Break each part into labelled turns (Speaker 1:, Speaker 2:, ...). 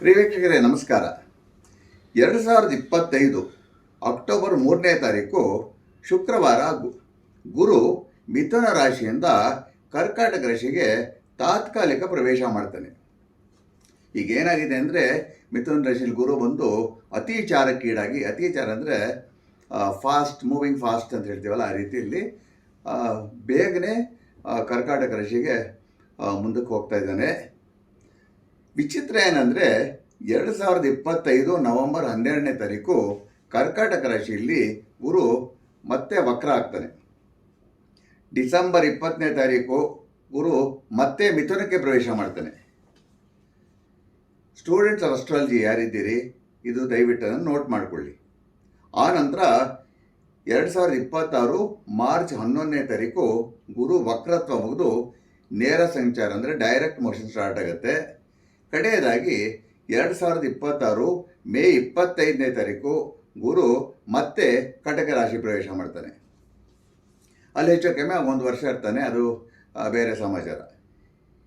Speaker 1: ಪ್ರಿಯ ವೀಕ್ಷಕರೇ ನಮಸ್ಕಾರ. ಎರಡು ಸಾವಿರದ ಇಪ್ಪತ್ತೈದು ಅಕ್ಟೋಬರ್ ಮೂರನೇ ತಾರೀಕು ಶುಕ್ರವಾರ ಗುರು ಮಿಥುನ ರಾಶಿಯಿಂದ ಕರ್ಕಾಟಕ ರಾಶಿಗೆ ತಾತ್ಕಾಲಿಕ ಪ್ರವೇಶ ಮಾಡ್ತಾನೆ. ಈಗ ಏನಾಗಿದೆ ಅಂದರೆ ಮಿಥುನ ರಾಶಿಯಲ್ಲಿ ಗುರು ಬಂದು ಅತಿಚಾರಕ್ಕೀಡಾಗಿ ಅತಿಚಾರ ಅಂದರೆ ಫಾಸ್ಟ್ ಮೂವಿಂಗ್ ಫಾಸ್ಟ್ ಅಂತ ಹೇಳ್ತೀವಲ್ಲ ಆ ರೀತಿಯಲ್ಲಿ ಬೇಗನೆ ಕರ್ಕಾಟಕ ರಾಶಿಗೆ ಮುಂದಕ್ಕೆ ಹೋಗ್ತಾ ಇದ್ದಾನೆ. ವಿಚಿತ್ರ ಏನಂದರೆ ಎರಡು ಸಾವಿರದ ಇಪ್ಪತ್ತೈದು ನವೆಂಬರ್ ಹನ್ನೆರಡನೇ ತಾರೀಕು ಕರ್ಕಾಟಕ ರಾಶಿಯಲ್ಲಿ ಗುರು ಮತ್ತೆ ವಕ್ರ ಆಗ್ತಾನೆ. ಡಿಸೆಂಬರ್ ಇಪ್ಪತ್ತನೇ ತಾರೀಕು ಗುರು ಮತ್ತೆ ಮಿಥುನಕ್ಕೆ ಪ್ರವೇಶ ಮಾಡ್ತಾನೆ. ಸ್ಟೂಡೆಂಟ್ಸ್ ಆಫ್ ಅಸ್ಟ್ರಾಲಜಿ ಯಾರಿದ್ದೀರಿ? ಇದು ದಯವಿಟ್ಟು ಅದನ್ನು ನೋಟ್ ಮಾಡಿಕೊಳ್ಳಿ. ಆ ನಂತರ ಎರಡು ಸಾವಿರದ ಇಪ್ಪತ್ತಾರು ಮಾರ್ಚ್ ಹನ್ನೊಂದನೇ ತಾರೀಕು ಗುರು ವಕ್ರತ್ವ ಮುಗಿದು ನೇರ ಸಂಚಾರ ಅಂದರೆ ಡೈರೆಕ್ಟ್ ಮೋಷನ್ ಸ್ಟಾರ್ಟ್ ಆಗುತ್ತೆ. ಕಡೆಯದಾಗಿ ಎರಡು ಸಾವಿರದ ಇಪ್ಪತ್ತಾರು ಮೇ ಇಪ್ಪತ್ತೈದನೇ ತಾರೀಕು ಗುರು ಮತ್ತೆ ಕಟಕ ರಾಶಿ ಪ್ರವೇಶ ಮಾಡ್ತಾನೆ. ಅಲ್ಲಿ ಹೆಚ್ಚು ಕಮ್ಮಿ ಒಂದು ವರ್ಷ ಇರ್ತಾನೆ, ಅದು ಬೇರೆ ಸಮಾಚಾರ.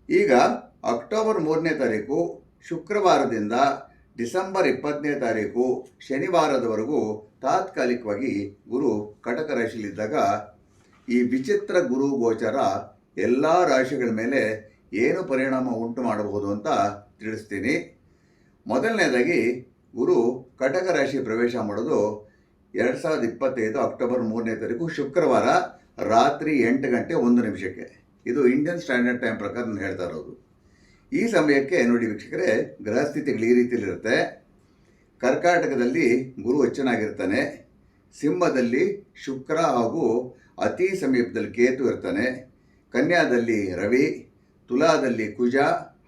Speaker 1: ಈಗ ಅಕ್ಟೋಬರ್ ಮೂರನೇ ತಾರೀಕು ಶುಕ್ರವಾರದಿಂದ ಡಿಸೆಂಬರ್ ಇಪ್ಪತ್ತನೇ ತಾರೀಕು ಶನಿವಾರದವರೆಗೂ ತಾತ್ಕಾಲಿಕವಾಗಿ ಗುರು ಕಟಕ ರಾಶಿಯಲ್ಲಿದ್ದಾಗ ಈ ವಿಚಿತ್ರ ಗುರು ಗೋಚರ ಎಲ್ಲ ರಾಶಿಗಳ ಮೇಲೆ ಏನು ಪರಿಣಾಮ ಉಂಟು ಮಾಡಬಹುದು ಅಂತ ತಿಳಿಸ್ತೀನಿ. ಮೊದಲನೇದಾಗಿ, ಗುರು ಕಟಕ ರಾಶಿ ಪ್ರವೇಶ ಮಾಡೋದು ಎರಡು ಸಾವಿರದ ಇಪ್ಪತ್ತೈದು ಅಕ್ಟೋಬರ್ ಮೂರನೇ ತಾರೀಕು ಶುಕ್ರವಾರ ರಾತ್ರಿ ಎಂಟು ಗಂಟೆ ಒಂದು ನಿಮಿಷಕ್ಕೆ. ಇದು ಇಂಡಿಯನ್ ಸ್ಟ್ಯಾಂಡರ್ಡ್ ಟೈಮ್ ಪ್ರಕಾರ ನಾನು ಹೇಳ್ತಾ ಇರೋದು. ಈ ಸಮಯಕ್ಕೆ ನೋಡಿ ವೀಕ್ಷಕರೇ ಗ್ರಹಸ್ಥಿತಿಗಳು ಈ ರೀತಿಯಲ್ಲಿರುತ್ತೆ ಕರ್ಕಾಟಕದಲ್ಲಿ ಗುರು ಹೆಚ್ಚನಾಗಿರ್ತಾನೆ ಸಿಂಹದಲ್ಲಿ ಶುಕ್ರ ಹಾಗೂ ಅತಿ ಸಮೀಪದಲ್ಲಿ ಕೇತು ಇರ್ತಾನೆ. ಕನ್ಯಾದಲ್ಲಿ ರವಿ, ತುಲಾದಲ್ಲಿ ಕುಜ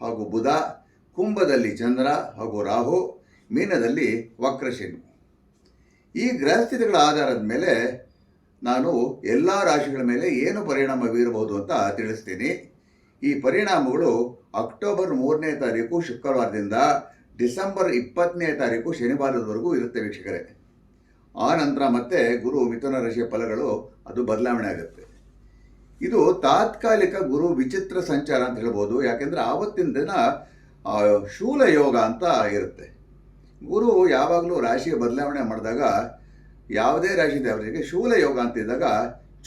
Speaker 1: ಹಾಗೂ ಬುಧ ಕುಂಭದಲ್ಲಿ ಚಂದ್ರ ಹಾಗೂ ರಾಹು, ಮೀನದಲ್ಲಿ ವಕ್ರಶನಿ. ಈ ಗ್ರಹಸ್ಥಿತಿಗಳ ಆಧಾರದ ಮೇಲೆ ನಾನು ಎಲ್ಲ ರಾಶಿಗಳ ಮೇಲೆ ಏನು ಪರಿಣಾಮ ಬೀರಬಹುದು ಅಂತ ತಿಳಿಸ್ತೀನಿ. ಈ ಪರಿಣಾಮಗಳು ಅಕ್ಟೋಬರ್ ಮೂರನೇ ತಾರೀಕು ಶುಕ್ರವಾರದಿಂದ ಡಿಸೆಂಬರ್ ಇಪ್ಪತ್ತನೇ ತಾರೀಕು ಶನಿವಾರದವರೆಗೂ ಇರುತ್ತೆ ವೀಕ್ಷಕರೇ. ಆ ನಂತರ ಮತ್ತೆ ಗುರು ಮಿಥುನ ರಾಶಿಯ ಫಲಗಳು ಅದು ಬದಲಾವಣೆ ಆಗುತ್ತೆ. ಇದು ತಾತ್ಕಾಲಿಕ ಗುರು ವಿಚಿತ್ರ ಸಂಚಾರ ಅಂತ ಹೇಳ್ಬೋದು. ಯಾಕೆಂದರೆ ಆವತ್ತಿನ ದಿನ ಶೂಲ ಯೋಗ ಅಂತ ಇರುತ್ತೆ. ಗುರು ಯಾವಾಗಲೂ ರಾಶಿಯ ಬದಲಾವಣೆ ಮಾಡಿದಾಗ ಯಾವುದೇ ರಾಶಿ ದೇವರಿಗೆ ಶೂಲ ಯೋಗ ಅಂತ ಇದ್ದಾಗ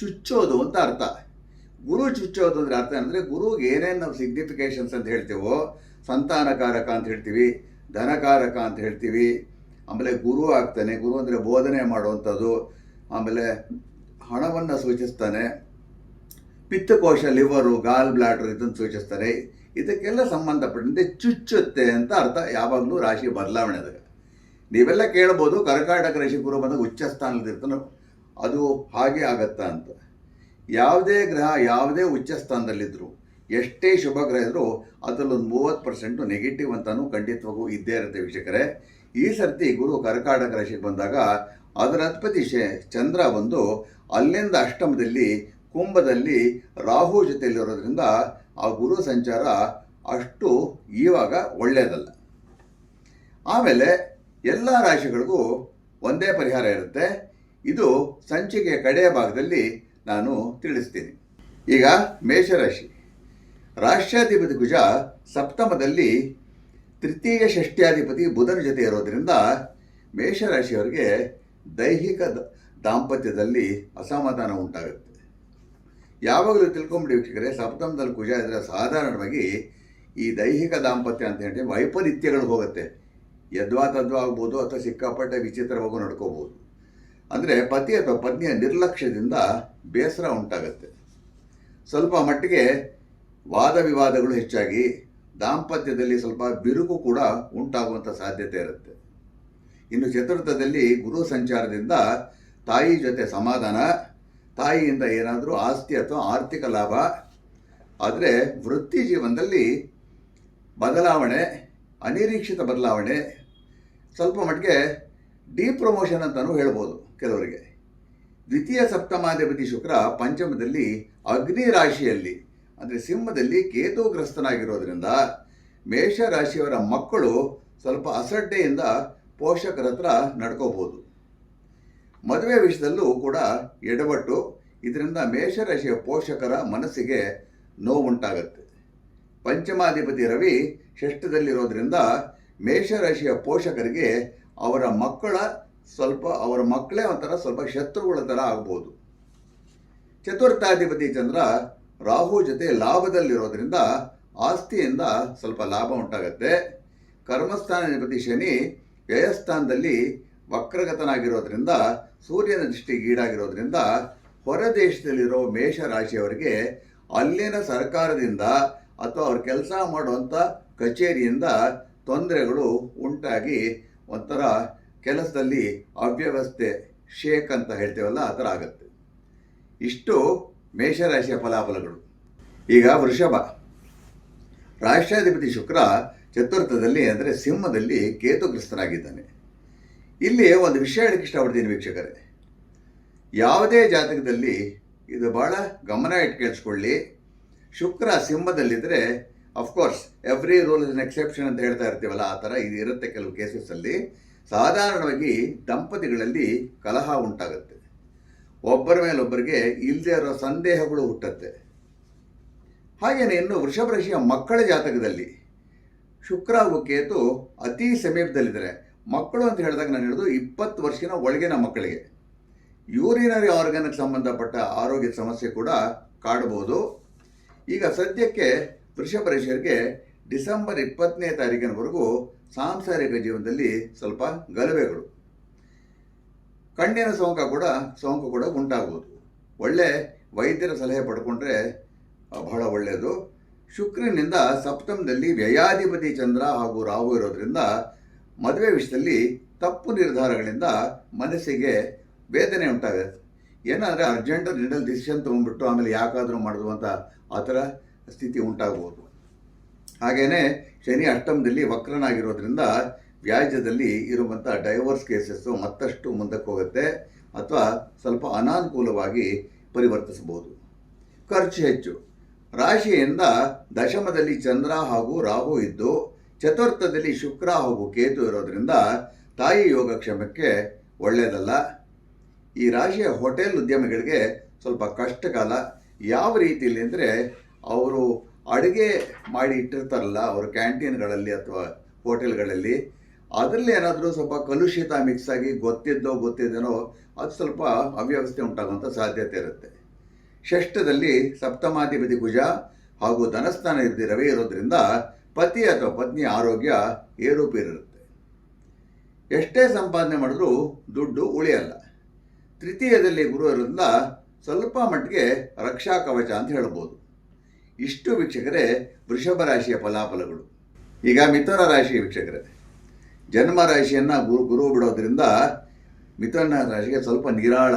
Speaker 1: ಚುಚ್ಚೋದು ಅಂತ ಅರ್ಥ. ಗುರು ಚುಚ್ಚೋದು ಅಂದರೆ ಅರ್ಥ ಏನಂದರೆ ಗುರುಗೆ ಏನೇನು ನಾವು ಸಿಗ್ನಿಫಿಕೇಶನ್ಸ್ ಅಂತ ಹೇಳ್ತೀವೋ, ಸಂತಾನಕಾರಕ ಅಂತ ಹೇಳ್ತೀವಿ, ಧನಕಾರಕ ಅಂತ ಹೇಳ್ತೀವಿ, ಆಮೇಲೆ ಗುರು ಆಗ್ತಾನೆ, ಗುರು ಅಂದರೆ ಬೋಧನೆ ಮಾಡುವಂಥದ್ದು, ಆಮೇಲೆ ಹಣವನ್ನು ಸೂಚಿಸ್ತಾನೆ, ಪಿತ್ತಕೋಶ ಲಿವರು ಗಾಲ್ ಬ್ಲಾಡರ್ ಇದನ್ನು ಸೂಚಿಸ್ತಾರೆ. ಇದಕ್ಕೆಲ್ಲ ಸಂಬಂಧಪಟ್ಟಂತೆ ಚುಚ್ಚುತ್ತೆ ಅಂತ ಅರ್ಥ. ಯಾವಾಗಲೂ ರಾಶಿ ಬದಲಾವಣೆ ಅದಾಗ ನೀವೆಲ್ಲ ಕೇಳ್ಬೋದು, ಕರ್ಕಾಟಕ ರಾಶಿ ಗುರು ಬಂದಾಗ ಉಚ್ಚ ಸ್ಥಾನದಲ್ಲಿರ್ತಾನೆ ಅದು ಹಾಗೆ ಆಗತ್ತಾ ಅಂತ. ಯಾವುದೇ ಗ್ರಹ ಯಾವುದೇ ಉಚ್ಚ ಸ್ಥಾನದಲ್ಲಿದ್ದರೂ ಎಷ್ಟೇ ಶುಭ ಗ್ರಹ ಇದ್ದರೂ ಅದರಲ್ಲೊಂದು ಮೂವತ್ತು ಪರ್ಸೆಂಟು ನೆಗೆಟಿವ್ ಅಂತಲೂ ಖಂಡಿತವಾಗೂ ಇದ್ದೇ ಇರುತ್ತೆ ವೀಕ್ಷಕರೇ. ಈ ಸರ್ತಿ ಗುರು ಕರ್ಕಾಟಕ ರಾಶಿಗೆ ಬಂದಾಗ ಅದರ ಅಧಿಪತಿ ಚಂದ್ರ ಬಂದು ಅಲ್ಲಿಂದ ಅಷ್ಟಮದಲ್ಲಿ ಕುಂಭದಲ್ಲಿ ರಾಹು ಜೊತೆಯಲ್ಲಿರೋದ್ರಿಂದ ಆ ಗುರು ಸಂಚಾರ ಅಷ್ಟು ಇವಾಗ ಒಳ್ಳೆಯದಲ್ಲ. ಆಮೇಲೆ ಎಲ್ಲ ರಾಶಿಗಳಿಗೂ ಒಂದೇ ಪರಿಹಾರ ಇರುತ್ತೆ. ಇದು ಸಂಚಿಕೆಯ ಕಡೆಯ ಭಾಗದಲ್ಲಿ ನಾನು ತಿಳಿಸ್ತೀನಿ. ಈಗ ಮೇಷರಾಶಿ. ರಾಷ್ಟ್ರಾಧಿಪತಿ ಗುಜ ಸಪ್ತಮದಲ್ಲಿ ತೃತೀಯ ಷಷ್ಟ್ಯಾಧಿಪತಿ ಬುಧನ ಜೊತೆ ಇರೋದ್ರಿಂದ ಮೇಷರಾಶಿಯವರಿಗೆ ದೈಹಿಕ ದಾಂಪತ್ಯದಲ್ಲಿ ಅಸಮಾಧಾನ ಉಂಟಾಗುತ್ತೆ. ಯಾವಾಗಲೂ ತಿಳ್ಕೊಂಬಿಡಿ ವೀಕ್ಷಕರೇ, ಸಪ್ತಮದಲ್ಲಿ ಕುಜ ಇದ್ರೆ ಸಾಧಾರಣವಾಗಿ ಈ ದೈಹಿಕ ದಾಂಪತ್ಯ ಅಂತ ಹೇಳಿ ವೈಪರೀತ್ಯಗಳು ಹೋಗುತ್ತೆ. ಯದ್ವಾ ತದ್ವಾ ಆಗ್ಬೋದು ಅಥವಾ ಸಿಕ್ಕಾಪಟ್ಟೆ ವಿಚಿತ್ರವಾಗೂ ನಡ್ಕೋಬೋದು. ಅಂದರೆ ಪತಿ ಅಥವಾ ಪತ್ನಿಯ ನಿರ್ಲಕ್ಷ್ಯದಿಂದ ಬೇಸರ ಉಂಟಾಗುತ್ತೆ. ಸ್ವಲ್ಪ ಮಟ್ಟಿಗೆ ವಾದ ವಿವಾದಗಳು ಹೆಚ್ಚಾಗಿ ದಾಂಪತ್ಯದಲ್ಲಿ ಸ್ವಲ್ಪ ಬಿರುಕು ಕೂಡ ಉಂಟಾಗುವಂಥ ಸಾಧ್ಯತೆ ಇರುತ್ತೆ. ಇನ್ನು ಚತುರ್ಥದಲ್ಲಿ ಗುರು ಸಂಚಾರದಿಂದ ತಾಯಿ ಜೊತೆ ಸಮಾಧಾನ ತಾಯಿಯಿಂದ ಏನಾದರೂ ಆಸ್ತಿ ಅಥವಾ ಆರ್ಥಿಕ ಲಾಭ ಆದರೆ ವೃತ್ತಿ ಜೀವನದಲ್ಲಿ ಬದಲಾವಣೆ, ಅನಿರೀಕ್ಷಿತ ಬದಲಾವಣೆ ಸ್ವಲ್ಪ ಮಟ್ಟಿಗೆ ಡಿ ಪ್ರಮೋಷನ್ ಅಂತಲೂ ಹೇಳ್ಬೋದು ಕೆಲವರಿಗೆ. ದ್ವಿತೀಯ ಸಪ್ತಮಾಧಿಪತಿ ಶುಕ್ರ ಪಂಚಮದಲ್ಲಿ ಅಗ್ನಿ ರಾಶಿಯಲ್ಲಿ, ಅಂದರೆ ಸಿಂಹದಲ್ಲಿ ಕೇತುಗ್ರಸ್ತನಾಗಿರೋದ್ರಿಂದ ಮೇಷ ರಾಶಿಯವರ ಮಕ್ಕಳು ಸ್ವಲ್ಪ ಅಸಡ್ಡೆಯಿಂದ ಪೋಷಕರ ಹತ್ರ ನಡ್ಕೋಬೋದು ಮದುವೆ ವಿಷಯದಲ್ಲೂ ಕೂಡ ಎಡವಟ್ಟು. ಇದರಿಂದ ಮೇಷರಾಶಿಯ ಪೋಷಕರ ಮನಸ್ಸಿಗೆ ನೋವುಂಟಾಗುತ್ತೆ. ಪಂಚಮಾಧಿಪತಿ ರವಿ ಷಷ್ಠದಲ್ಲಿರೋದ್ರಿಂದ ಮೇಷರಾಶಿಯ ಪೋಷಕರಿಗೆ ಅವರ ಮಕ್ಕಳ ಸ್ವಲ್ಪ, ಅವರ ಮಕ್ಕಳೇ ಒಂಥರ ಸ್ವಲ್ಪ ಶತ್ರುಗಳ ಥರ ಆಗ್ಬೋದು. ಚತುರ್ಥಾಧಿಪತಿ ಚಂದ್ರ ರಾಹು ಜೊತೆ ಲಾಭದಲ್ಲಿರೋದ್ರಿಂದ ಆಸ್ತಿಯಿಂದ ಸ್ವಲ್ಪ ಲಾಭ ಉಂಟಾಗತ್ತೆ. ಕರ್ಮಸ್ಥಾನಾಧಿಪತಿ ಶನಿ ವ್ಯಯಸ್ಥಾನದಲ್ಲಿ ವಕ್ರಗತನಾಗಿರೋದ್ರಿಂದ ಸೂರ್ಯನ ದೃಷ್ಟಿಗೆ ಈಡಾಗಿರೋದ್ರಿಂದ ಹೊರ ದೇಶದಲ್ಲಿರೋ ಮೇಷ ರಾಶಿಯವರಿಗೆ ಅಲ್ಲಿನ ಸರ್ಕಾರದಿಂದ ಅಥವಾ ಅವ್ರು ಕೆಲಸ ಮಾಡುವಂಥ ಕಚೇರಿಯಿಂದ ತೊಂದರೆಗಳು ಉಂಟಾಗಿ ಒಂಥರ ಕೆಲಸದಲ್ಲಿ ಅವ್ಯವಸ್ಥೆ, ಶೇಕ್ ಅಂತ ಹೇಳ್ತೇವಲ್ಲ, ಆ ಥರ ಆಗುತ್ತೆ. ಇಷ್ಟು ಮೇಷರಾಶಿಯ ಫಲಾಫಲಗಳು. ಈಗ ವೃಷಭ. ರಾಷ್ಟ್ರಾಧಿಪತಿ ಶುಕ್ರ ಚತುರ್ಥದಲ್ಲಿ ಅಂದರೆ ಸಿಂಹದಲ್ಲಿ ಕೇತುಗ್ರಸ್ತನಾಗಿದ್ದಾನೆ. ಇಲ್ಲಿ ಒಂದು ವಿಷಯ ಹೇಳಕ್ಕೆ ಇಷ್ಟಪಡ್ತೀನಿ ವೀಕ್ಷಕರೇ. ಯಾವುದೇ ಜಾತಕದಲ್ಲಿ ಇದು ಭಾಳ ಗಮನ ಇಟ್ಟು ಶುಕ್ರ ಸಿಂಹದಲ್ಲಿದ್ದರೆ of course every rule is an exception ಅಂತ ಹೇಳ್ತಾ ಇರ್ತೀವಲ್ಲ, ಆ ಥರ ಇದು ಇರುತ್ತೆ ಕೆಲವು ಕೇಸಸ್ಸಲ್ಲಿ ಸಾಧಾರಣವಾಗಿ ದಂಪತಿಗಳಲ್ಲಿ ಕಲಹ ಉಂಟಾಗುತ್ತೆ. ಒಬ್ಬರ ಮೇಲೊಬ್ಬರಿಗೆ ಇಲ್ಲದೇ ಇರೋ ಸಂದೇಹಗಳು ಹುಟ್ಟುತ್ತೆ. ಹಾಗೆಯೇ ಇನ್ನು ವೃಷಭ ರಾಶಿಯ ಮಕ್ಕಳ ಜಾತಕದಲ್ಲಿ ಶುಕ್ರ ಹಾಗೂ ಕೇತು ಅತಿ ಸಮೀಪದಲ್ಲಿದ್ದಾರೆ. ಮಕ್ಕಳು ಅಂತ ಹೇಳಿದಾಗ ನಾನು ಹೇಳೋದು ಇಪ್ಪತ್ತು ವರ್ಷದ ಒಳಗಿನ ಮಕ್ಕಳಿಗೆ. ಯೂರಿನರಿ ಆರ್ಗನ್ಗೆ ಸಂಬಂಧಪಟ್ಟ ಆರೋಗ್ಯದ ಸಮಸ್ಯೆ ಕೂಡ ಕಾಡಬಹುದು ಈಗ ಸದ್ಯಕ್ಕೆ ವೃಷಭರೇಶರಿಗೆ ಡಿಸೆಂಬರ್ ಇಪ್ಪತ್ತನೇ ತಾರೀಕಿನವರೆಗೂ ಸಾಂಸಾರಿಕ ಜೀವನದಲ್ಲಿ ಸ್ವಲ್ಪ ಗಲಭೆಗಳು. ಕಣ್ಣಿನ ಸೋಂಕ ಕೂಡ, ಸೋಂಕು ಕೂಡ ಉಂಟಾಗುವುದು ಒಳ್ಳೆ ವೈದ್ಯರ ಸಲಹೆ ಪಡ್ಕೊಂಡ್ರೆ ಬಹಳ ಒಳ್ಳೆಯದು ಶುಕ್ರನಿಂದ ಸಪ್ತಮದಲ್ಲಿ ವ್ಯಯಾಧಿಪತಿ ಚಂದ್ರ ಹಾಗೂ ರಾಹು ಇರೋದ್ರಿಂದ ಮದುವೆ ವಿಷಯದಲ್ಲಿ ತಪ್ಪು ನಿರ್ಧಾರಗಳಿಂದ ಮನಸ್ಸಿಗೆ ವೇದನೆ ಉಂಟಾಗುತ್ತೆ ಏನಾದರೆ ಅರ್ಜೆಂಟ್ ನಿಡಲ್ ಡಿಸಿಷನ್ ತೊಗೊಂಡ್ಬಿಟ್ಟು ಆಮೇಲೆ ಯಾಕಾದರೂ ಮಾಡೋದು ಅಂತ ಆ ಥರ ಸ್ಥಿತಿ ಉಂಟಾಗ್ಬೋದು. ಹಾಗೆಯೇ ಶನಿ ಅಷ್ಟಮದಲ್ಲಿ ವಕ್ರನಾಗಿರೋದ್ರಿಂದ ವ್ಯಾಜ್ಯದಲ್ಲಿ ಇರುವಂಥ ಡೈವರ್ಸ್ ಕೇಸಸ್ಸು ಮತ್ತಷ್ಟು ಮುಂದಕ್ಕೆ ಹೋಗುತ್ತೆ ಅಥವಾ ಸ್ವಲ್ಪ ಅನಾನುಕೂಲವಾಗಿ ಪರಿವರ್ತಿಸಬಹುದು. ಖರ್ಚು ಹೆಚ್ಚು. ರಾಶಿಯಿಂದ ದಶಮದಲ್ಲಿ ಚಂದ್ರ ಹಾಗೂ ರಾಹು ಇದ್ದು ಚತುರ್ಥದಲ್ಲಿ ಶುಕ್ರ ಹಾಗೂ ಕೇತು ಇರೋದ್ರಿಂದ ತಾಯಿ ಯೋಗಕ್ಷೇಮಕ್ಕೆ ಒಳ್ಳೆಯದಲ್ಲ ಈ ರಾಶಿಯ ಹೋಟೆಲ್ ಉದ್ಯಮಿಗಳಿಗೆ ಸ್ವಲ್ಪ ಕಷ್ಟಕಾಲ. ಯಾವ ರೀತಿಯಲ್ಲಿ ಅಂದರೆ ಅವರು ಅಡುಗೆ ಮಾಡಿ ಇಟ್ಟಿರ್ತಾರಲ್ಲ, ಅವರು ಕ್ಯಾಂಟೀನ್ಗಳಲ್ಲಿ ಅಥವಾ ಹೋಟೆಲ್ಗಳಲ್ಲಿ, ಅದರಲ್ಲಿ ಏನಾದರೂ ಸ್ವಲ್ಪ ಕಲುಷಿತ ಮಿಕ್ಸ್ ಆಗಿ ಗೊತ್ತಿದ್ದೋ ಗೊತ್ತಿದ್ದೇನೋ ಅದು ಸ್ವಲ್ಪ ಅವ್ಯವಸ್ಥೆ ಉಂಟಾಗುವಂಥ ಸಾಧ್ಯತೆ ಇರುತ್ತೆ. ಷಷ್ಠದಲ್ಲಿ ಸಪ್ತಮಾಧಿಪತಿ ಕುಜ ಹಾಗೂ ಧನಸ್ಥಾನ ಇದ್ದ ರವಿ ಇರೋದ್ರಿಂದ ಪತಿ ಅಥವಾ ಪತ್ನಿಯ ಆರೋಗ್ಯ ಏರುಪೇರಿರುತ್ತೆ. ಎಷ್ಟೇ ಸಂಪಾದನೆ ಮಾಡಿದ್ರೂ ದುಡ್ಡು ಉಳಿಯಲ್ಲ. ತೃತೀಯದಲ್ಲಿ ಗುರು ಸ್ವಲ್ಪ ಮಟ್ಟಿಗೆ ರಕ್ಷಾ ಕವಚ ಅಂತ ಹೇಳ್ಬೋದು. ಇಷ್ಟು ವೀಕ್ಷಕರೇ ವೃಷಭ ರಾಶಿಯ ಫಲಾಫಲಗಳು. ಈಗ ಮಿಥುನ ರಾಶಿ ವೀಕ್ಷಕರೇ, ಜನ್ಮ ರಾಶಿಯನ್ನು ಗುರು ಗುರು ಬಿಡೋದ್ರಿಂದ ಮಿಥುನ ರಾಶಿಗೆ ಸ್ವಲ್ಪ ನಿರಾಳ.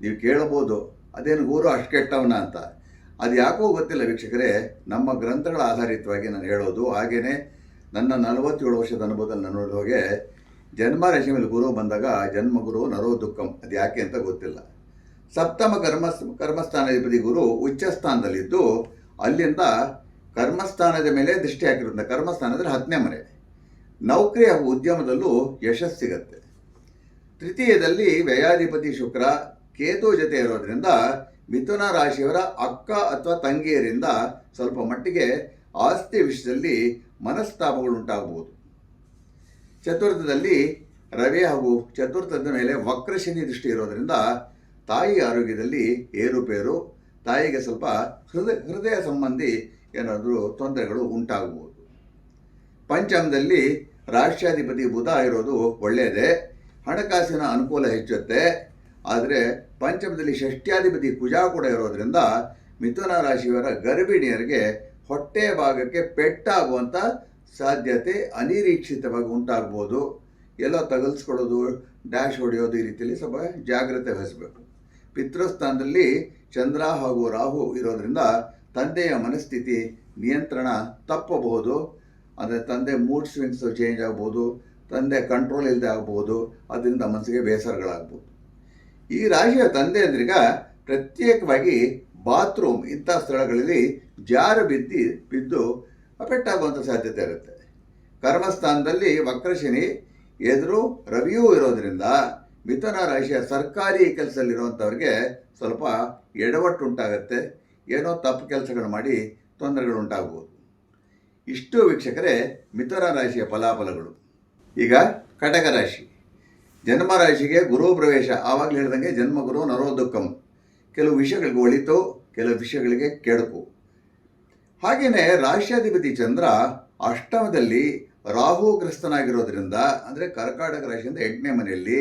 Speaker 1: ನೀವು ಕೇಳ್ಬೋದು ಅದೇನು ಗುರು ಅಷ್ಟು ಕೆಟ್ಟವನ ಅಂತ. ಅದು ಯಾಕೋ ಗೊತ್ತಿಲ್ಲ ವೀಕ್ಷಕರೇ, ನಮ್ಮ ಗ್ರಂಥಗಳ ಆಧಾರಿತವಾಗಿ ನಾನು ಹೇಳೋದು ಹಾಗೆಯೇ ನನ್ನ ನಲವತ್ತೇಳು ವರ್ಷದ ಅನುಭವದಲ್ಲಿ ನಾನು ನೋಡಿದ ಹಾಗೆ, ಜನ್ಮ ರಾಶಿಯಲ್ಲಿ ಗುರು ಬಂದಾಗ ಜನ್ಮ ಗುರು ನರೋ ದುಃಖಂ, ಅದು ಯಾಕೆ ಅಂತ ಗೊತ್ತಿಲ್ಲ. ಸಪ್ತಮ ಕರ್ಮ ಕರ್ಮಸ್ಥಾನಾಧಿಪತಿ ಗುರು ಉಚ್ಚ ಸ್ಥಾನದಲ್ಲಿದ್ದು, ಅಲ್ಲಿಂದ ಕರ್ಮಸ್ಥಾನದ ಮೇಲೆ ದೃಷ್ಟಿ ಹಾಕಿರೋದ್ರಿಂದ ಕರ್ಮಸ್ಥಾನದಲ್ಲಿ ಹತ್ತನೇ ಮನೆ. ನೌಕರಿ ಹಾಗೂ ಉದ್ಯಮದಲ್ಲೂ ಯಶಸ್ಸು ಸಿಗತ್ತೆ. ತೃತೀಯದಲ್ಲಿ ವ್ಯಯಾಧಿಪತಿ ಶುಕ್ರ, ಕೇತು ಜೊತೆ ಇರೋದ್ರಿಂದ ಮಿಥುನ ರಾಶಿಯವರ ಅಕ್ಕ ಅಥವಾ ತಂಗಿಯರಿಂದ ಸ್ವಲ್ಪ ಮಟ್ಟಿಗೆ ಆಸ್ತಿ ವಿಷಯದಲ್ಲಿ ಮನಸ್ತಾಪಗಳು ಉಂಟಾಗಬಹುದು. ಚತುರ್ಥದಲ್ಲಿ ರವಿ ಹಾಗೂ ಚತುರ್ಥದ ಮೇಲೆ ವಕ್ರಶನಿ ದೃಷ್ಟಿ ಇರೋದ್ರಿಂದ ತಾಯಿ ಆರೋಗ್ಯದಲ್ಲಿ ಏರುಪೇರು ತಾಯಿಗೆ ಸ್ವಲ್ಪ ಹೃದಯ ಹೃದಯ ಸಂಬಂಧಿ ಏನಾದರೂ ತೊಂದರೆಗಳು ಉಂಟಾಗಬಹುದು. ಪಂಚಮದಲ್ಲಿ ರಾಷ್ಟ್ರಾಧಿಪತಿ ಬುಧ ಇರೋದು ಒಳ್ಳೆಯದೇ, ಹಣಕಾಸಿನ ಅನುಕೂಲ ಹೆಚ್ಚುತ್ತೆ ಆದರೆ ಪಂಚಮದಲ್ಲಿ ಷಷ್ಟ್ಯಾಧಿಪತಿ ಕುಜ ಕೂಡ ಇರೋದ್ರಿಂದ ಮಿಥುನ ರಾಶಿಯವರ ಗರ್ಭಿಣಿಯರಿಗೆ ಹೊಟ್ಟೆ ಭಾಗಕ್ಕೆ ಪೆಟ್ಟಾಗುವಂಥ ಸಾಧ್ಯತೆ ಅನಿರೀಕ್ಷಿತವಾಗಿ ಉಂಟಾಗ್ಬೋದು. ಎಲ್ಲ ತಗಲ್ಸ್ಕೊಳ್ಳೋದು, ಡ್ಯಾಶ್ ಹೊಡೆಯೋದು ಈ ರೀತಿಯಲ್ಲಿ ಸ್ವಲ್ಪ ಜಾಗ್ರತೆ ವಹಿಸಬೇಕು. ಪಿತೃಸ್ಥಾನದಲ್ಲಿ ಚಂದ್ರ ಹಾಗೂ ರಾಹು ಇರೋದರಿಂದ ತಂದೆಯ ಮನಸ್ಥಿತಿ ನಿಯಂತ್ರಣ ತಪ್ಪಬಹುದು. ಅಂದರೆ ತಂದೆ ಮೂಡ್ ಸ್ವಿಂಗ್ಸ್ ಚೇಂಜ್ ಆಗ್ಬೋದು, ತಂದೆ ಕಂಟ್ರೋಲ್ ಇಲ್ಲದೆ ಆಗ್ಬೋದು, ಅದರಿಂದ ಮನಸ್ಸಿಗೆ ಬೇಸರಗಳಾಗ್ಬೋದು. ಈ ರಾಶಿಯ ತಂದೆಯಂದ್ರಿಗ ಪ್ರತ್ಯೇಕವಾಗಿ ಬಾತ್ರೂಮ್ ಇಂಥ ಸ್ಥಳಗಳಲ್ಲಿ ಜಾರು ಬಿದ್ದು ಬಿದ್ದು ಅಫೆಕ್ಟ್ ಸಾಧ್ಯತೆ ಇರುತ್ತೆ. ಕರ್ಮಸ್ಥಾನದಲ್ಲಿ ವಕ್ರಶನಿ ಎದುರು ರವಿಯೂ ಇರೋದರಿಂದ ಮಿಥುನ ರಾಶಿಯ ಸರ್ಕಾರಿ ಕೆಲಸದಲ್ಲಿರುವಂಥವ್ರಿಗೆ ಸ್ವಲ್ಪ ಎಡವಟ್ಟು ಉಂಟಾಗತ್ತೆ ಏನೋ ತಪ್ಪು ಕೆಲಸಗಳು ಮಾಡಿ ತೊಂದರೆಗಳು ಇಷ್ಟು ವೀಕ್ಷಕರೇ ಮಿಥುನ ರಾಶಿಯ ಫಲಾಫಲಗಳು. ಈಗ ಕಟಕ ರಾಶಿ. ಜನ್ಮ ರಾಶಿಗೆ ಗುರು ಪ್ರವೇಶ. ಆವಾಗಲೇ ಹೇಳ್ದಂಗೆ ಜನ್ಮ ಗುರು ನರೋ ದುಃಖಂ. ಕೆಲವು ವಿಷಯಗಳಿಗೆ ಒಳಿತು, ಕೆಲವು ವಿಷಯಗಳಿಗೆ ಕೆಡುಕು. ಹಾಗೆಯೇ ರಾಶ್ಯಾಧಿಪತಿ ಚಂದ್ರ ಅಷ್ಟಮದಲ್ಲಿ ರಾಹುಗ್ರಸ್ತನಾಗಿರೋದ್ರಿಂದ, ಅಂದರೆ ಕರ್ಕಾಟಕ ರಾಶಿಯಿಂದ ಎಂಟನೇ ಮನೆಯಲ್ಲಿ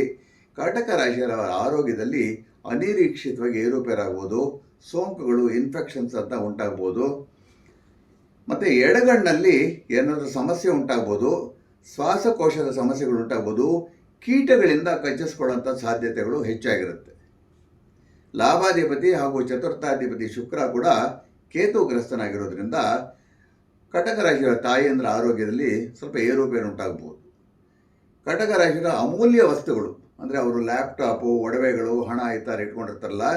Speaker 1: ಕಟಕ ರಾಶಿಯವರ ಆರೋಗ್ಯದಲ್ಲಿ ಅನಿರೀಕ್ಷಿತವಾಗಿ ಏರುಪೇರಾಗ್ಬೋದು, ಸೋಂಕುಗಳು ಇನ್ಫೆಕ್ಷನ್ಸ್ ಅಂತ ಉಂಟಾಗ್ಬೋದು. ಮತ್ತು ಎಡಗಣ್ಣಲ್ಲಿ ಏನಾದರೂ ಸಮಸ್ಯೆ ಉಂಟಾಗ್ಬೋದು, ಶ್ವಾಸಕೋಶದ ಸಮಸ್ಯೆಗಳು ಉಂಟಾಗ್ಬೋದು ಕೀಟಗಳಿಂದ ಕಚ್ಚಿಸ್ಕೊಳ್ಳೋಂಥ ಸಾಧ್ಯತೆಗಳು ಹೆಚ್ಚಾಗಿರುತ್ತೆ. ಲಾಭಾಧಿಪತಿ ಹಾಗೂ ಚತುರ್ಥಾಧಿಪತಿ ಶುಕ್ರ ಕೂಡ ಕೇತುಗ್ರಸ್ತನಾಗಿರೋದ್ರಿಂದ ಕಟಕ ರಾಶಿಯ ತಾಯಿಯಂದ್ರ ಆರೋಗ್ಯದಲ್ಲಿ ಸ್ವಲ್ಪ ಏರುಪೇರು ಉಂಟಾಗ್ಬೋದು. ಕಟಕ ರಾಶಿಯ ಅಮೂಲ್ಯ ವಸ್ತುಗಳು, ಅಂದರೆ ಅವರು ಲ್ಯಾಪ್ಟಾಪು, ಒಡವೆಗಳು, ಹಣ ಈ ಥರ ಇಟ್ಕೊಂಡಿರ್ತಾರಲ್ಲ,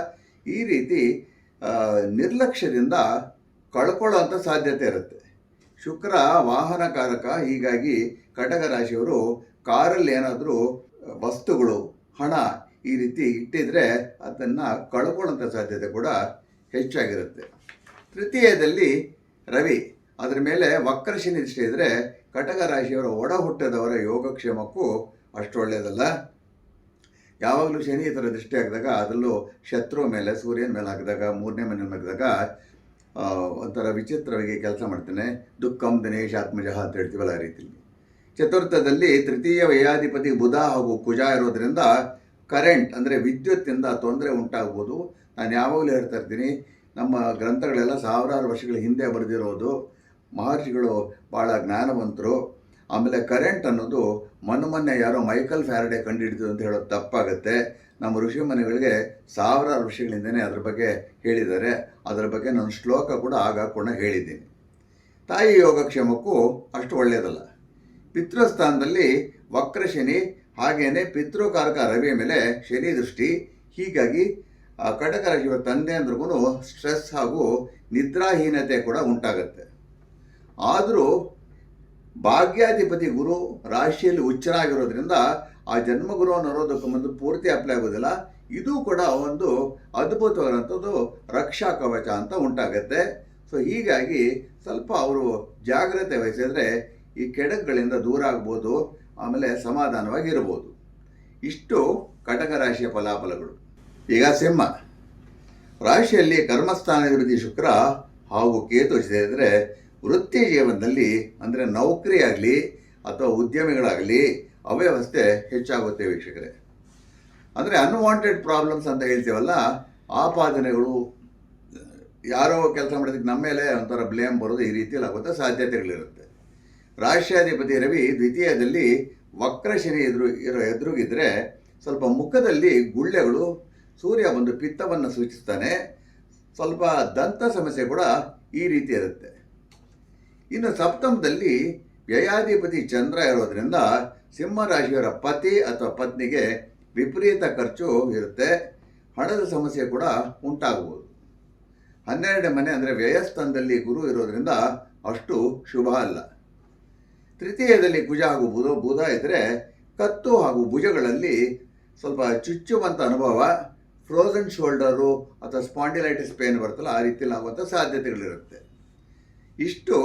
Speaker 1: ಈ ರೀತಿ ನಿರ್ಲಕ್ಷ್ಯದಿಂದ ಕಳ್ಕೊಳ್ಳೋಂಥ ಸಾಧ್ಯತೆ ಇರುತ್ತೆ. ಶುಕ್ರ ವಾಹನಕಾರಕ, ಹೀಗಾಗಿ ಕಟಕ ರಾಶಿಯವರು ಕಾರಲ್ಲಿ ಏನಾದರೂ ವಸ್ತುಗಳು, ಹಣ ಈ ರೀತಿ ಇಟ್ಟಿದ್ರೆ ಅದನ್ನು ಕಳ್ಕೊಳ್ಳೋಂಥ ಸಾಧ್ಯತೆ ಕೂಡ ಹೆಚ್ಚಾಗಿರುತ್ತೆ. ತೃತೀಯದಲ್ಲಿ ರವಿ, ಅದರ ಮೇಲೆ ವಕ್ರಶನಿ ದೃಷ್ಟಿ ಇದ್ದರೆ ಕಟಕ ರಾಶಿಯವರ ಒಡ ಹುಟ್ಟದವರ ಯೋಗಕ್ಷೇಮಕ್ಕೂ ಅಷ್ಟು ಒಳ್ಳೆಯದಲ್ಲ ಯಾವಾಗಲೂ ಶನಿ ಈ ಥರ ದೃಷ್ಟಿ ಹಾಕಿದಾಗ ಅದರಲ್ಲೂ ಶತ್ರು ಮೇಲೆ, ಸೂರ್ಯನ ಮೇಲೆ ಹಾಕಿದಾಗ, ಮೂರನೇ ಮನೆ ಮೇಲೆ ಹಾಕಿದಾಗ ಒಂಥರ ವಿಚಿತ್ರವಾಗಿ ಕೆಲಸ ಮಾಡ್ತೇನೆ. ದುಃಖಂ ದಿನೇಶ್ ಆತ್ಮಜಹ ಅಂತ ಹೇಳ್ತೀವಲ್ಲ ಆ ರೀತಿಯಲ್ಲಿ. ಚತುರ್ಥದಲ್ಲಿ ತೃತೀಯ ವ್ಯಯಾಧಿಪತಿ ಬುಧ ಹಾಗೂ ಕುಜ ಇರೋದ್ರಿಂದ ಕರೆಂಟ್ ಅಂದರೆ ವಿದ್ಯುತ್ತಿಂದ ತೊಂದರೆ ಉಂಟಾಗ್ಬೋದು. ನಾನು ಯಾವಾಗಲೂ ಹೇಳ್ತಾ ಇರ್ತೀನಿ, ನಮ್ಮ ಗ್ರಂಥಗಳೆಲ್ಲ ಸಾವಿರಾರು ವರ್ಷಗಳ ಹಿಂದೆ ಬರೆದಿರೋದು. ಮಹರ್ಷಿಗಳು ಭಾಳ ಜ್ಞಾನವಂತರು. ಆಮೇಲೆ ಕರೆಂಟ್ ಅನ್ನೋದು ಮೊನ್ನೆ ಯಾರೋ ಮೈಕಲ್ ಫ್ಯಾರಡೆ ಕಂಡುಹಿಡಿದು ಅಂತ ಹೇಳೋದು ತಪ್ಪಾಗುತ್ತೆ. ನಮ್ಮ ಋಷಿ ಮನೆಗಳಿಗೆ ಸಾವಿರಾರು ವರ್ಷಗಳಿಂದನೇ ಅದ್ರ ಬಗ್ಗೆ ಹೇಳಿದ್ದಾರೆ. ಅದರ ಬಗ್ಗೆ ನಾನು ಶ್ಲೋಕ ಕೂಡ ಆಗ ಕೂಡ ಹೇಳಿದ್ದೀನಿ. ತಾಯಿ ಯೋಗಕ್ಷೇಮಕ್ಕೂ ಅಷ್ಟು ಒಳ್ಳೆಯದಲ್ಲ ಪಿತೃಸ್ಥಾನದಲ್ಲಿ ವಕ್ರಶನಿ ಹಾಗೆಯೇ ಪಿತೃಕಾರಕ ರವಿಯ ಮೇಲೆ ಶನಿ ದೃಷ್ಟಿ. ಹೀಗಾಗಿ ಕಟಕ ರಾಶಿಯ ತಂದೆ ಅಂದ್ರಿಗೂ ಸ್ಟ್ರೆಸ್ ಹಾಗೂ ನಿದ್ರಾಹೀನತೆ ಕೂಡ ಉಂಟಾಗುತ್ತೆ. ಆದರೂ, ಭಾಗ್ಯಾಧಿಪತಿ ಗುರು ರಾಶಿಯಲ್ಲಿ ಉಚ್ಚರಾಗಿರೋದ್ರಿಂದ ಆ ಜನ್ಮಗುರು ಅನ್ನೋದಕ್ಕೆ ಪೂರ್ತಿ ಅಪ್ಲೈ ಆಗೋದಿಲ್ಲ. ಇದು ಕೂಡ ಒಂದು ಅದ್ಭುತವಾದಂಥದ್ದು ರಕ್ಷಾ ಕವಚ ಅಂತ ಉಂಟಾಗತ್ತೆ. ಸೊ ಹೀಗಾಗಿ ಸ್ವಲ್ಪ ಅವರು ಜಾಗ್ರತೆ ವಹಿಸಿದ್ರೆ ಈ ಕೆಡಕುಗಳಿಂದ ದೂರ ಆಗ್ಬೋದು, ಆಮೇಲೆ ಸಮಾಧಾನವಾಗಿ ಇರ್ಬೋದು ಇಷ್ಟು ಕಟಕ ರಾಶಿಯ ಫಲಾಫಲಗಳು. ಈಗ ಸಿಂಹ. ರಾಶಿಯಲ್ಲಿ ಕರ್ಮಸ್ಥಾನಾಧಿಪತಿ ಶುಕ್ರ ಹಾಗೂ ಕೇತು ಸೇರಿದರೆ ವೃತ್ತಿ ಜೀವನದಲ್ಲಿ ಅಂದರೆ ನೌಕರಿ ಅಥವಾ ಉದ್ಯಮಿಗಳಾಗಲಿ ಅವ್ಯವಸ್ಥೆ ಹೆಚ್ಚಾಗುತ್ತೆ ವೀಕ್ಷಕರೇ. ಅಂದರೆ ಅನ್ವಾಂಟೆಡ್ ಪ್ರಾಬ್ಲಮ್ಸ್ ಅಂತ ಹೇಳ್ತೀವಲ್ಲ, ಆಪಾದನೆಗಳು, ಯಾರೋ ಕೆಲಸ ಮಾಡೋದಕ್ಕೆ ನಮ್ಮ ಮೇಲೆ ಒಂಥರ ಬ್ಲೇಮ್ ಬರೋದು ಈ ರೀತಿಯಲ್ಲಿ ಆಗುತ್ತೆ ಸಾಧ್ಯತೆಗಳಿರುತ್ತೆ. ರಾಷ್ಟ್ರಾಧಿಪತಿ ರವಿ ದ್ವಿತೀಯದಲ್ಲಿ ವಕ್ರಶನಿ ಎದುರು ಇರೋ ಎದುರುಗಿದ್ರೆ ಸ್ವಲ್ಪ ಮುಖದಲ್ಲಿ ಗುಳ್ಳೆಗಳು, ಸೂರ್ಯ ಒಂದು ಪಿತ್ತವನ್ನು ಸೂಚಿಸ್ತಾನೆ. ಸ್ವಲ್ಪ ದಂತ ಸಮಸ್ಯೆ ಕೂಡ ಈ ರೀತಿ ಇರುತ್ತೆ. ಇನ್ನು ಸಪ್ತಮದಲ್ಲಿ ವ್ಯಯಾಧಿಪತಿ ಚಂದ್ರ ಇರೋದ್ರಿಂದ ಸಿಂಹರಾಶಿಯವರ ಪತಿ ಅಥವಾ ಪತ್ನಿಗೆ ವಿಪರೀತ ಖರ್ಚು ಇರುತ್ತೆ. ಹಣದ ಸಮಸ್ಯೆ ಕೂಡ ಉಂಟಾಗಬಹುದು. ಹನ್ನೆರಡನೇ ಮನೆ ಅಂದರೆ ವ್ಯಯಸ್ಥಾನದಲ್ಲಿ ಗುರು ಇರೋದ್ರಿಂದ ಅಷ್ಟು ಶುಭ ಅಲ್ಲ. ತೃತೀಯದಲ್ಲಿ ಕುಜ ಹಾಗೂ ಬುಧ ಬುಧ ಇದ್ದರೆ ಕತ್ತು ಹಾಗೂ ಭುಜಗಳಲ್ಲಿ ಸ್ವಲ್ಪ ಚುಚ್ಚುವಂಥ ಅನುಭವ ಫ್ರೋಸನ್ ಶೋಲ್ಡರು ಅಥವಾ ಸ್ಪಾಂಡಿಲೈಟಿಸ್ ಪೇನ್ ಬರ್ತಲ್ಲ ಆ ರೀತಿಯಲ್ಲಿ ಆಗುವಂಥ ಸಾಧ್ಯತೆಗಳಿರುತ್ತೆ. ಇಷ್ಟು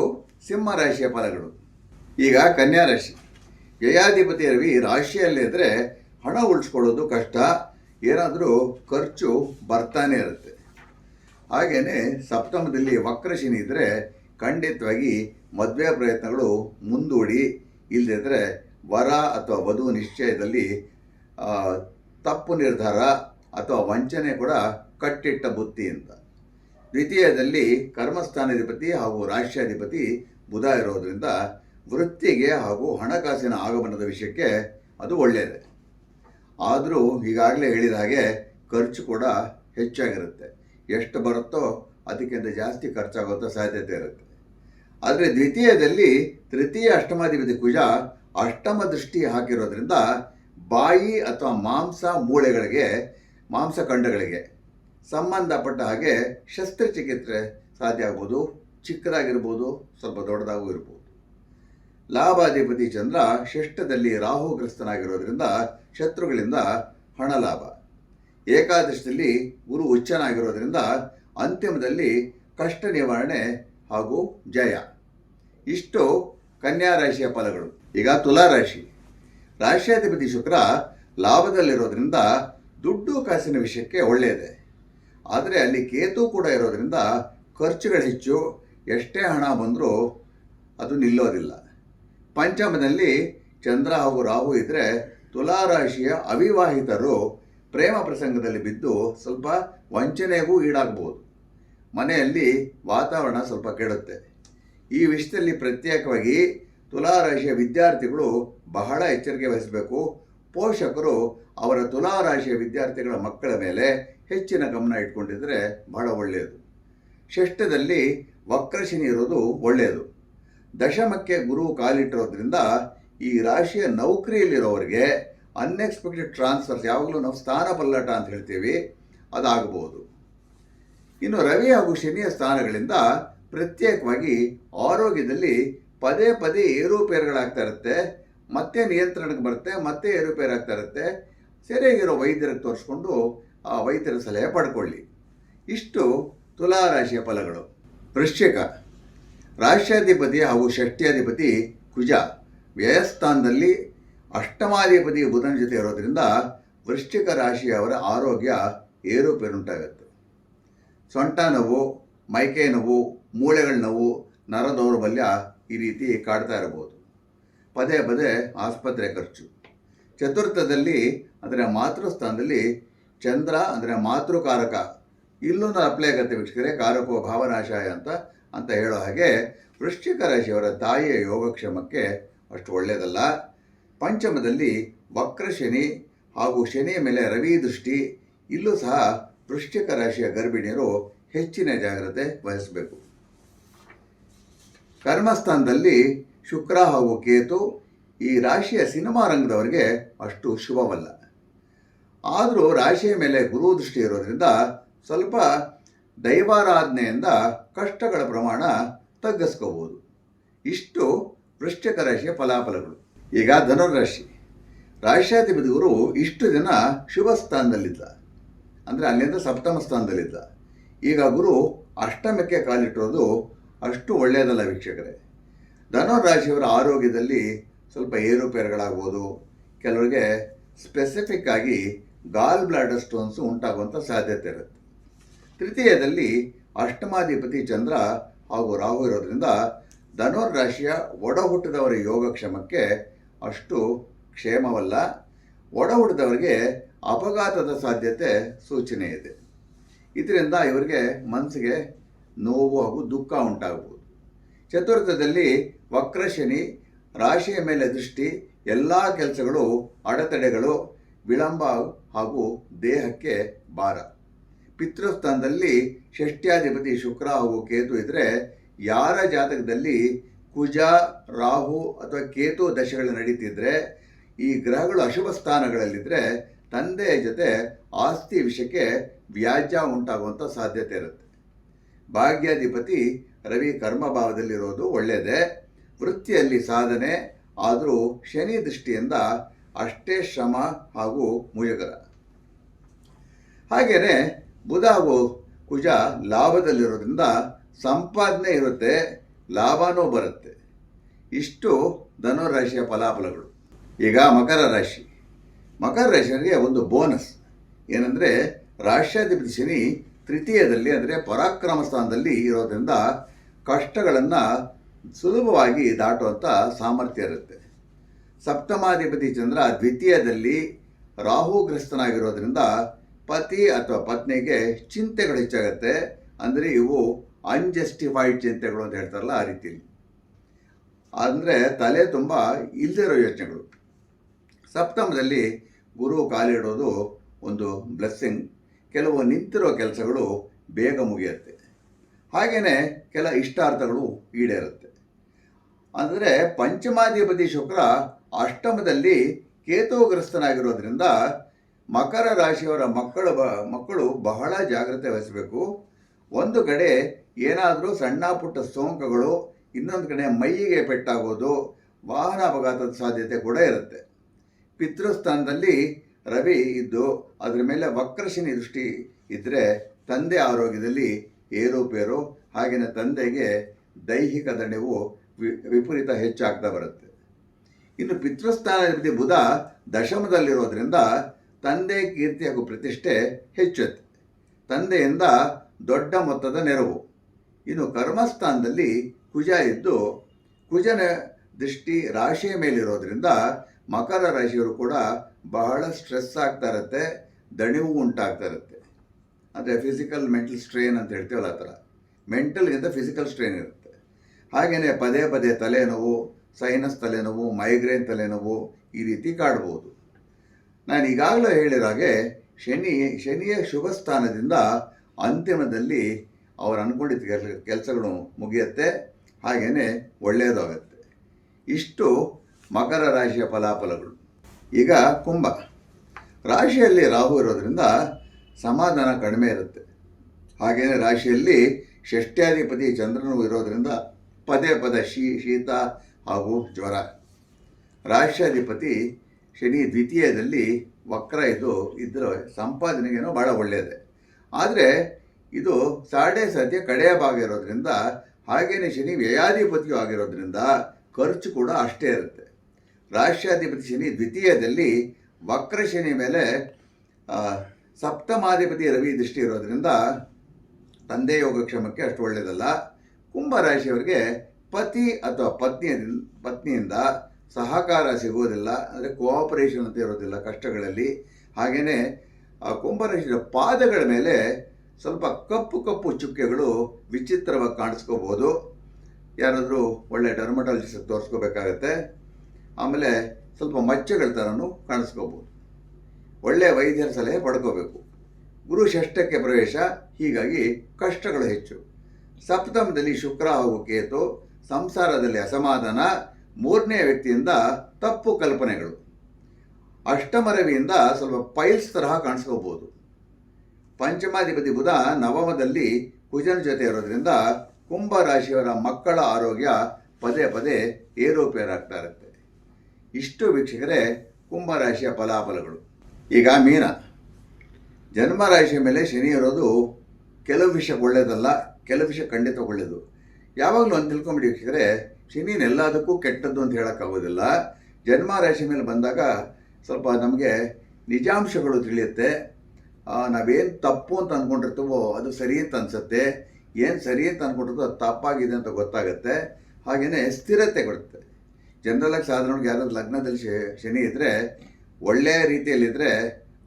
Speaker 1: ಸಿಂಹ ರಾಶಿಯ ಫಲಗಳು. ಈಗ ಕನ್ಯಾ ರಾಶಿ. ವ್ಯಯಾಧಿಪತಿ ರವಿ ರಾಶಿಯಲ್ಲಿದ್ದರೆ ಹಣ ಉಳಿಸ್ಕೊಳ್ಳೋದು ಕಷ್ಟ, ಏನಾದರೂ ಖರ್ಚು ಬರ್ತಾನೆ ಇರುತ್ತೆ. ಹಾಗೆಯೇ ಸಪ್ತಮದಲ್ಲಿ ವಕ್ರಶಿನಿ ಇದ್ದರೆ ಖಂಡಿತವಾಗಿ ಮದುವೆ ಪ್ರಯತ್ನಗಳು ಮುಂದೂಡಿ ಇಲ್ಲದಿದ್ದರೆ ವರ ಅಥವಾ ವಧು ನಿಶ್ಚಯದಲ್ಲಿ ತಪ್ಪು ನಿರ್ಧಾರ ಅಥವಾ ವಂಚನೆ ಕೂಡ ಕಟ್ಟಿಟ್ಟ ಬುತ್ತಿ ಅಂತ. ದ್ವಿತೀಯದಲ್ಲಿ ಕರ್ಮಸ್ಥಾನಾಧಿಪತಿ ಹಾಗೂ ರಾಷ್ಟ್ರಾಧಿಪತಿ ಬುಧ ಇರೋದ್ರಿಂದ ವೃತ್ತಿಗೆ ಹಾಗೂ ಹಣಕಾಸಿನ ಆಗಮನದ ವಿಷಯಕ್ಕೆ ಅದು ಒಳ್ಳೆಯದೆ. ಆದರೂ ಈಗಾಗಲೇ ಹೇಳಿದ ಹಾಗೆ ಖರ್ಚು ಕೂಡ ಹೆಚ್ಚಾಗಿರುತ್ತೆ. ಎಷ್ಟು ಬರುತ್ತೋ ಅದಕ್ಕಿಂತ ಜಾಸ್ತಿ ಖರ್ಚಾಗುವಂಥ ಸಾಧ್ಯತೆ ಇರುತ್ತೆ. ಆದರೆ ದ್ವಿತೀಯದಲ್ಲಿ ತೃತೀಯ ಅಷ್ಟಮಾಧಿಪತಿ ಕುಜ ಅಷ್ಟಮ ದೃಷ್ಟಿ ಹಾಕಿರೋದ್ರಿಂದ ಬಾಯಿ ಅಥವಾ ಮಾಂಸ ಮೂಳೆಗಳಿಗೆ ಮಾಂಸಖಂಡಗಳಿಗೆ ಸಂಬಂಧಪಟ್ಟ ಹಾಗೆ ಶಸ್ತ್ರಚಿಕಿತ್ಸೆ ಸಾಧ್ಯ ಆಗ್ಬೋದು, ಚಿಕ್ಕದಾಗಿರ್ಬೋದು, ಸ್ವಲ್ಪ ದೊಡ್ಡದಾಗೂ ಇರ್ಬೋದು. ಲಾಭಾಧಿಪತಿ ಚಂದ್ರ ಷಷ್ಠದಲ್ಲಿ ರಾಹುಗ್ರಸ್ತನಾಗಿರೋದ್ರಿಂದ ಶತ್ರುಗಳಿಂದ ಹಣ ಲಾಭ ಏಕಾದಶದಲ್ಲಿ ಗುರು ಉಚ್ಚನಾಗಿರೋದ್ರಿಂದ ಅಂತಿಮದಲ್ಲಿ ಕಷ್ಟ ನಿವಾರಣೆ ಹಾಗೂ ಜಯ. ಇಷ್ಟು ಕನ್ಯಾ ರಾಶಿಯ ಫಲಗಳು. ಈಗ ತುಲಾ ರಾಶಿ. ರಾಶಿಯಾಧಿಪತಿ ಶುಕ್ರ ಲಾಭದಲ್ಲಿರೋದ್ರಿಂದ ದುಡ್ಡು ಕಾಸಿನ ವಿಷಯಕ್ಕೆ ಒಳ್ಳೆಯದೆ ಆದರೆ ಅಲ್ಲಿ ಕೇತು ಕೂಡ ಇರೋದ್ರಿಂದ ಖರ್ಚುಗಳು ಹೆಚ್ಚು, ಎಷ್ಟೇ ಹಣ ಬಂದರೂ ಅದು ನಿಲ್ಲೋದಿಲ್ಲ. ಪಂಚಮದಲ್ಲಿ ಚಂದ್ರ ಹಾಗೂ ರಾಹು ಇದ್ದರೆ ತುಲಾ ರಾಶಿಯ ಅವಿವಾಹಿತರು ಪ್ರೇಮ ಪ್ರಸಂಗದಲ್ಲಿ ಬಿದ್ದು ಸ್ವಲ್ಪ ವಂಚನೆಗೂ ಈಡಾಗಬಹುದು ಮನೆಯಲ್ಲಿ ವಾತಾವರಣ ಸ್ವಲ್ಪ ಕೆಡುತ್ತೆ. ಈ ವಿಷಯದಲ್ಲಿ ಪ್ರತ್ಯೇಕವಾಗಿ ತುಲಾ ರಾಶಿಯ ವಿದ್ಯಾರ್ಥಿಗಳು ಬಹಳ ಎಚ್ಚರಿಕೆ ವಹಿಸಬೇಕು. ಪೋಷಕರು ಅವರ ತುಲಾ ರಾಶಿಯ ವಿದ್ಯಾರ್ಥಿಗಳ ಮಕ್ಕಳ ಮೇಲೆ ಹೆಚ್ಚಿನ ಗಮನ ಇಟ್ಕೊಂಡಿದ್ರೆ ಬಹಳ ಒಳ್ಳೆಯದು. ಷಷ್ಠದಲ್ಲಿ ವಕ್ರಶನಿ ಇರೋದು ಒಳ್ಳೆಯದು. ದಶಮಕ್ಕೆ ಗುರು ಕಾಲಿಟ್ಟಿರೋದ್ರಿಂದ ಈ ರಾಶಿಯ ನೌಕರಿಯಲ್ಲಿರೋರಿಗೆ ಅನ್ಎಕ್ಸ್ಪೆಕ್ಟೆಡ್ ಟ್ರಾನ್ಸ್ಫರ್ಸ್ ಯಾವಾಗಲೂ ನಾವು ಸ್ಥಾನ ಪಲ್ಲಟ ಅಂತ ಹೇಳ್ತೀವಿ, ಅದಾಗಬಹುದು. ಇನ್ನು ರವಿ ಹಾಗೂ ಶನಿಯ ಸ್ಥಾನಗಳಿಂದ ಪ್ರತ್ಯೇಕವಾಗಿ ಆರೋಗ್ಯದಲ್ಲಿ ಪದೇ ಪದೇ ಏರುಪೇರುಗಳಾಗ್ತಾ ಇರುತ್ತೆ, ಮತ್ತೆ ನಿಯಂತ್ರಣಕ್ಕೆ ಬರುತ್ತೆ, ಮತ್ತೆ ಏರುಪೇರಾಗ್ತಾ ಇರುತ್ತೆ. ಸರಿಯಾಗಿರೋ ವೈದ್ಯರಿಗೆ ತೋರಿಸ್ಕೊಂಡು ಆ ವೈದ್ಯರ ಸಲಹೆ ಪಡ್ಕೊಳ್ಳಿ. ಇಷ್ಟು ತುಲಾ ರಾಶಿಯ ಫಲಗಳು. ವೃಶ್ಚಿಕ, ರಾಷ್ಟ್ರಾಧಿಪತಿ ಹಾಗೂ ಷಷ್ಠಿಯಾಧಿಪತಿ ಕುಜ, ವ್ಯಯಸ್ಥಾನದಲ್ಲಿ ಅಷ್ಟಮಾಧಿಪತಿ ಬುಧನ ಜೊತೆ ಇರೋದ್ರಿಂದ ವೃಶ್ಚಿಕ ರಾಶಿಯವರ ಆರೋಗ್ಯ ಏರುಪೇರುಂಟಾಗುತ್ತೆ ಸೊಂಟ ನೋವು, ಮೈಕೈ ನೋವು ಮೂಳೆಗಳ ನೋವು ನರ ದೌರ್ಬಲ್ಯ ಈ ರೀತಿ ಕಾಡ್ತಾ ಇರಬಹುದು. ಪದೇ ಪದೇ ಆಸ್ಪತ್ರೆ ಖರ್ಚು. ಚತುರ್ಥದಲ್ಲಿ ಅಂದರೆ ಮಾತೃಸ್ಥಾನದಲ್ಲಿ ಚಂದ್ರ ಅಂದರೆ ಮಾತೃಕಾರಕ. ಇಲ್ಲೊಂದು ಅಪ್ಲೈ ಆಗುತ್ತೆ ವೀಕ್ಷಕರೇ, ಕಾರಕೋ ಭಾವನಾಶಾಯ ಅಂತ ಅಂತ ಹೇಳೋ ಹಾಗೆ ವೃಶ್ಚಿಕ ರಾಶಿಯವರ ತಾಯಿಯ ಯೋಗಕ್ಷೇಮಕ್ಕೆ ಅಷ್ಟು ಒಳ್ಳೆಯದಲ್ಲ ಪಂಚಮದಲ್ಲಿ ವಕ್ರ ಶನಿ ಹಾಗೂ ಶನಿಯ ಮೇಲೆ ರವಿ ದೃಷ್ಟಿ. ಇಲ್ಲೂ ಸಹ ವೃಶ್ಚಿಕ ರಾಶಿಯ ಗರ್ಭಿಣಿಯರು ಹೆಚ್ಚಿನ ಜಾಗ್ರತೆ ವಹಿಸಬೇಕು. ಕರ್ಮಸ್ಥಾನದಲ್ಲಿ ಶುಕ್ರ ಹಾಗೂ ಕೇತು ಈ ರಾಶಿಯ ಸಿನಿಮಾ ರಂಗದವರಿಗೆ ಅಷ್ಟು ಶುಭವಲ್ಲ. ಆದರೂ ರಾಶಿಯ ಮೇಲೆ ಗುರು ದೃಷ್ಟಿ ಇರೋದ್ರಿಂದ ಸ್ವಲ್ಪ ದೈವಾರಾಧನೆಯಿಂದ ಕಷ್ಟಗಳ ಪ್ರಮಾಣ ತಗ್ಗಿಸ್ಕೋಬೋದು. ಇಷ್ಟು ವೃಶ್ಚಿಕ ರಾಶಿಯ ಫಲಾಫಲಗಳು. ಈಗ ಧನುರಾಶಿ ರಾಶಿಯಾಧಿಪತಿ ಗುರು ಇಷ್ಟು ದಿನ ಶುಭ ಸ್ಥಾನದಲ್ಲಿದ್ದ. ಅಂದರೆ ಅಲ್ಲಿಂದ ಸಪ್ತಮ ಸ್ಥಾನದಲ್ಲಿದ್ದ. ಈಗ ಗುರು ಅಷ್ಟಮಕ್ಕೆ ಕಾಲಿಟ್ಟಿರೋದು ಅಷ್ಟು ಒಳ್ಳೆಯದಲ್ಲ ವೀಕ್ಷಕರೇ. ಧನುರಾಶಿಯವರ ಆರೋಗ್ಯದಲ್ಲಿ ಸ್ವಲ್ಪ ಏರುಪೇರುಗಳಾಗ್ಬೋದು ಕೆಲವರಿಗೆ ಸ್ಪೆಸಿಫಿಕ್ ಆಗಿ ಗಾಲ್ ಬ್ಲಾಡರ್ ಸ್ಟೋನ್ಸ್ ಉಂಟಾಗುವಂಥ ಸಾಧ್ಯತೆ ಇರುತ್ತೆ. ತೃತೀಯದಲ್ಲಿ ಅಷ್ಟಮಾಧಿಪತಿ ಚಂದ್ರ ಹಾಗೂ ರಾಹು ಇರೋದ್ರಿಂದ ಧನುರ್ ರಾಶಿಯ ಒಡ ಹುಟ್ಟಿದವರ ಯೋಗಕ್ಷೇಮಕ್ಕೆ ಅಷ್ಟು ಕ್ಷೇಮವಲ್ಲ. ಒಡ ಹುಟ್ಟಿದವರಿಗೆ ಅಪಘಾತದ ಸಾಧ್ಯತೆ ಸೂಚನೆ ಇದೆ. ಇದರಿಂದ ಇವರಿಗೆ ಮನಸ್ಸಿಗೆ ನೋವು ಹಾಗೂ ದುಃಖ ಉಂಟಾಗಬಹುದು. ಚತುರ್ಥದಲ್ಲಿ ವಕ್ರಶನಿ ರಾಶಿಯ ಮೇಲೆ ದೃಷ್ಟಿ, ಎಲ್ಲ ಕೆಲಸಗಳು, ಅಡೆತಡೆಗಳು, ವಿಳಂಬ ಹಾಗೂ ದೇಹಕ್ಕೆ ಭಾರ. ಪಿತೃಸ್ಥಾನದಲ್ಲಿ ಷಷ್ಟ್ಯಾಧಿಪತಿ ಶುಕ್ರ ಹಾಗೂ ಕೇತು ಇದ್ದರೆ ಯಾರ ಜಾತಕದಲ್ಲಿ ಕುಜ, ರಾಹು ಅಥವಾ ಕೇತು ದಶೆಗಳು ನಡೀತಿದ್ರೆ, ಈ ಗ್ರಹಗಳು ಅಶುಭ ಸ್ಥಾನಗಳಲ್ಲಿದ್ದರೆ ತಂದೆಯ ಜೊತೆ ಆಸ್ತಿ ವಿಷಯಕ್ಕೆ ವ್ಯಾಜ್ಯ ಉಂಟಾಗುವಂಥ ಸಾಧ್ಯತೆ ಇರುತ್ತೆ. ಭಾಗ್ಯಾಧಿಪತಿ ರವಿ ಕರ್ಮಭಾವದಲ್ಲಿರೋದು ಒಳ್ಳೆಯದೇ ವೃತ್ತಿಯಲ್ಲಿ ಸಾಧನೆ, ಆದರೂ ಶನಿ ದೃಷ್ಟಿಯಿಂದ ಅಷ್ಟೇ ಶ್ರಮ ಹಾಗೂ ಮುಜುಗರ. ಹಾಗೆಯೇ ಬುಧ ಹಾಗೂ ಕುಜ ಲಾಭದಲ್ಲಿರೋದ್ರಿಂದ ಸಂಪಾದನೆ ಇರುತ್ತೆ, ಲಾಭನೂ ಬರುತ್ತೆ. ಇಷ್ಟು ಧನುರಾಶಿಯ ಫಲಾಫಲಗಳು. ಈಗ ಮಕರ ರಾಶಿ. ಮಕರ ರಾಶಿಯವರಿಗೆ ಒಂದು ಬೋನಸ್. ಏನಂದರೆ ರಾಷ್ಟ್ರಾಧಿಪತಿ ಶನಿ ತೃತೀಯದಲ್ಲಿ ಅಂದರೆ ಪರಾಕ್ರಮ ಸ್ಥಾನದಲ್ಲಿ ಇರೋದ್ರಿಂದ ಕಷ್ಟಗಳನ್ನು ಸುಲಭವಾಗಿ ದಾಟುವಂಥ ಸಾಮರ್ಥ್ಯ ಇರುತ್ತೆ. ಸಪ್ತಮಾಧಿಪತಿ ಚಂದ್ರ ದ್ವಿತೀಯದಲ್ಲಿ ರಾಹುಗ್ರಸ್ತನಾಗಿರೋದ್ರಿಂದ ಪತಿ ಅಥವಾ ಪತ್ನಿಗೆ ಚಿಂತೆಗಳು ಹೆಚ್ಚಾಗುತ್ತೆ. ಅಂದರೆ ಇವು ಅನ್ಜಸ್ಟಿಫೈಡ್ ಚಿಂತೆಗಳು ಅಂತ ಹೇಳ್ತಾರಲ್ಲ ಆ ರೀತಿಯಲ್ಲಿ. ಅಂದರೆ ತಲೆ ತುಂಬ ಇಲ್ಲದಿರೋ ಯೋಚನೆಗಳು. ಸಪ್ತಮದಲ್ಲಿ ಗುರು ಕಾಲಿಡೋದು ಒಂದು ಬ್ಲೆಸ್ಸಿಂಗ್ ಕೆಲವು ನಿಂತಿರೋ ಕೆಲಸಗಳು ಬೇಗ ಮುಗಿಯುತ್ತೆ. ಹಾಗೆಯೇ ಕೆಲ ಇಷ್ಟಾರ್ಥಗಳು ಈಡೇರುತ್ತೆ. ಅಂದರೆ ಪಂಚಮಾಧಿಪತಿ ಶುಕ್ರ ಅಷ್ಟಮದಲ್ಲಿ ಕೇತುಗ್ರಸ್ತನಾಗಿರೋದ್ರಿಂದ ಮಕರ ರಾಶಿಯವರ ಮಕ್ಕಳು ಬ, ಮಕ್ಕಳು ಬಹಳ ಜಾಗ್ರತೆ ವಹಿಸಬೇಕು. ಒಂದು ಕಡೆ ಏನಾದರೂ ಸಣ್ಣ ಪುಟ್ಟ ಸೋಂಕುಗಳು, ಇನ್ನೊಂದು ಕಡೆ ಮೈಗೆ ಪೆಟ್ಟಾಗೋದು, ವಾಹನ ಅಪಘಾತದ ಸಾಧ್ಯತೆ ಕೂಡ ಇರುತ್ತೆ. ಪಿತೃಸ್ಥಾನದಲ್ಲಿ ರವಿ ಇದ್ದು ಅದರ ಮೇಲೆ ವಕ್ರಶಿನಿ ದೃಷ್ಟಿ ಇದ್ದರೆ ತಂದೆ ಆರೋಗ್ಯದಲ್ಲಿ ಏರುಪೇರು ಹಾಗೆಯೇ ತಂದೆಗೆ ದೈಹಿಕ ದಂಡವು ವಿಪರೀತ ಹೆಚ್ಚಾಗ್ತಾ ಬರುತ್ತೆ. ಇನ್ನು ಪಿತೃಸ್ಥಾನಾಧಿಪತಿ ಬುಧ ದಶಮದಲ್ಲಿರೋದ್ರಿಂದ ತಂದೆ ಕೀರ್ತಿ ಹಾಗೂ ಪ್ರತಿಷ್ಠೆ ಹೆಚ್ಚುತ್ತೆ. ತಂದೆಯಿಂದ ದೊಡ್ಡ ಮೊತ್ತದ ನೆರವು. ಇನ್ನು ಕರ್ಮಸ್ಥಾನದಲ್ಲಿ ಕುಜ ಇದ್ದು ಕುಜನ ದೃಷ್ಟಿ ರಾಶಿಯ ಮೇಲಿರೋದ್ರಿಂದ ಮಕರ ರಾಶಿಯವರು ಕೂಡ ಬಹಳ ಸ್ಟ್ರೆಸ್ ಆಗ್ತಾ ಇರುತ್ತೆ, ದಣಿವು ಉಂಟಾಗ್ತಾ ಇರುತ್ತೆ. ಅಂದರೆ ಫಿಸಿಕಲ್ ಮೆಂಟಲ್ ಸ್ಟ್ರೈನ್ ಅಂತ ಹೇಳ್ತೀವಲ್ಲ ಆ ಥರ. ಮೆಂಟಲ್ಗಿಂತ ಫಿಸಿಕಲ್ ಸ್ಟ್ರೈನ್ ಇರುತ್ತೆ. ಹಾಗೆಯೇ ಪದೇ ಪದೇ ತಲೆನೋವು ಸೈನಸ್ ತಲೆನೋವು ಮೈಗ್ರೇನ್ ತಲೆನೋವು ಈ ರೀತಿ ಕಾಡ್ಬೋದು. ನಾನು ಈಗಾಗಲೇ ಹೇಳಿದ ಹಾಗೆ ಶನಿ, ಶನಿಯ ಶುಭ ಸ್ಥಾನದಿಂದ ಅಂತಿಮದಲ್ಲಿ ಅವರು ಅಂದ್ಕೊಂಡಿದ್ದ ಕೆಲ ಕೆಲಸಗಳು ಮುಗಿಯುತ್ತೆ ಹಾಗೆಯೇ ಒಳ್ಳೆಯದಾಗುತ್ತೆ ಇಷ್ಟು ಮಕರ ರಾಶಿಯ ಫಲಾಫಲಗಳು. ಈಗ ಕುಂಭ. ರಾಶಿಯಲ್ಲಿ ರಾಹು ಇರೋದರಿಂದ ಸಮಾಧಾನ ಕಡಿಮೆ ಇರುತ್ತೆ. ಹಾಗೆಯೇ ರಾಶಿಯಲ್ಲಿ ಷಷ್ಟ್ಯಾಧಿಪತಿ ಚಂದ್ರನು ಇರೋದ್ರಿಂದ ಪದೇ ಪದೇ ಶೀ, ಶೀತ ಹಾಗೂ ಜ್ವರ. ರಾಶ್ಯಾಧಿಪತಿ ಶನಿ ದ್ವಿತೀಯದಲ್ಲಿ ವಕ್ರ ಇದು ಇದ್ದರೆ ಸಂಪಾದನೆಗೇನೋ ಭಾಳ ಒಳ್ಳೆಯದೇ ಆದರೆ ಇದು ಸಾಡೆ ಸದ್ಯ ಕಡೆಯ ಭಾಗ ಇರೋದ್ರಿಂದ ಹಾಗೆಯೇ ಶನಿ ವ್ಯಯಾಧಿಪತಿಯೂ ಆಗಿರೋದ್ರಿಂದ ಖರ್ಚು ಕೂಡ ಅಷ್ಟೇ ಇರುತ್ತೆ. ರಾಷ್ಟ್ರಾಧಿಪತಿ ಶನಿ ದ್ವಿತೀಯದಲ್ಲಿ ವಕ್ರ ಶನಿ ಮೇಲೆ ಸಪ್ತಮಾಧಿಪತಿ ರವಿ ದೃಷ್ಟಿ ಇರೋದ್ರಿಂದ ತಂದೆ ಯೋಗಕ್ಷೇಮಕ್ಕೆ ಅಷ್ಟು ಒಳ್ಳೆಯದಲ್ಲ ಕುಂಭ ರಾಶಿಯವರಿಗೆ ಪತಿ ಅಥವಾ ಪತ್ನಿಯ ಪತ್ನಿಯಿಂದ ಸಹಕಾರ ಸಿಗೋದಿಲ್ಲ. ಅಂದರೆ ಕೋಆಪರೇಷನ್ ಅಂತ ಇರೋದಿಲ್ಲ ಕಷ್ಟಗಳಲ್ಲಿ. ಹಾಗೆಯೇ ಆ ಕುಂಭರಾಶಿಯ ಪಾದಗಳ ಮೇಲೆ ಸ್ವಲ್ಪ ಕಪ್ಪು ಕಪ್ಪು ಚುಕ್ಕೆಗಳು ವಿಚಿತ್ರವಾಗಿ ಕಾಣಿಸ್ಕೋಬೋದು ಯಾರಾದರೂ ಒಳ್ಳೆ ಡರ್ಮಟಾಲಜಿಸ್ಟ್ ತೋರಿಸ್ಕೋಬೇಕಾಗತ್ತೆ. ಆಮೇಲೆ ಸ್ವಲ್ಪ ಮಚ್ಚೆಗಳ ಥರನೂ ಕಾಣಿಸ್ಕೋಬೋದು. ಒಳ್ಳೆಯ ವೈದ್ಯರ ಸಲಹೆ ಪಡ್ಕೋಬೇಕು. ಗುರು ಷಷ್ಠಕ್ಕೆ ಪ್ರವೇಶ, ಹೀಗಾಗಿ ಕಷ್ಟಗಳು ಹೆಚ್ಚು. ಸಪ್ತಮದಲ್ಲಿ ಶುಕ್ರ ಹಾಗೂ ಕೇತು, ಸಂಸಾರದಲ್ಲಿ ಅಸಮಾಧಾನ, ಮೂರನೇ ವ್ಯಕ್ತಿಯಿಂದ ತಪ್ಪು ಕಲ್ಪನೆಗಳು. ಅಷ್ಟಮರವಿಯಿಂದ ಸ್ವಲ್ಪ ಪೈಲ್ಸ್ ತರಹ ಕಾಣಿಸ್ಕೋಬೋದು. ಪಂಚಮಾಧಿಪತಿ ಬುಧ ನವಮದಲ್ಲಿ ಕುಜನ ಜೊತೆ ಇರೋದ್ರಿಂದ ಕುಂಭ ರಾಶಿಯವರ ಮಕ್ಕಳ ಆರೋಗ್ಯ ಪದೇ ಪದೇ ಏರೋಪೇರಾಗ್ತಾ ಇರುತ್ತೆ. ಇಷ್ಟು ವೀಕ್ಷಕರೇ ಕುಂಭ ರಾಶಿಯ ಫಲಾಫಲಗಳು. ಈಗ ಮೀನ. ಜನ್ಮ ರಾಶಿಯ ಮೇಲೆ ಶನಿ ಇರೋದು ಕೆಲವು ವಿಷಯ ಒಳ್ಳೆಯದಲ್ಲ ಕೆಲವು ವಿಷಯ ಖಂಡಿತ ಒಳ್ಳೆಯದು ಯಾವಾಗಲೂ ಒಂದು ತಿಳ್ಕೊಂಬಿಡಿ ವೀಕ್ಷಕರೇ ಶನಿನ ಎಲ್ಲದಕ್ಕೂ ಕೆಟ್ಟದ್ದು ಅಂತ ಹೇಳೋಕ್ಕಾಗೋದಿಲ್ಲ. ಜನ್ಮ ರಾಶಿ ಮೇಲೆ ಬಂದಾಗ ಸ್ವಲ್ಪ ನಮಗೆ ನಿಜಾಂಶಗಳು ತಿಳಿಯುತ್ತೆ. ನಾವೇನು ತಪ್ಪು ಅಂತ ಅಂದ್ಕೊಂಡಿರ್ತೀವೋ ಅದು ಸರಿ ಅಂತ ಅನಿಸುತ್ತೆ. ಏನು ಸರಿ ಅಂತ ಅಂದ್ಕೊಂಡಿರ್ತೋ ಅದು ತಪ್ಪಾಗಿದೆ ಅಂತ ಗೊತ್ತಾಗುತ್ತೆ. ಹಾಗೆಯೇ ಸ್ಥಿರತೆ ಕೊಡುತ್ತೆ. ಜನರಲಾಗಿ ಸಾಧಾರಣವಾಗಿ ಯಾರಾದ್ರೂ ಲಗ್ನದಲ್ಲಿ ಶನಿ ಇದ್ದರೆ ಒಳ್ಳೆಯ ರೀತಿಯಲ್ಲಿದ್ದರೆ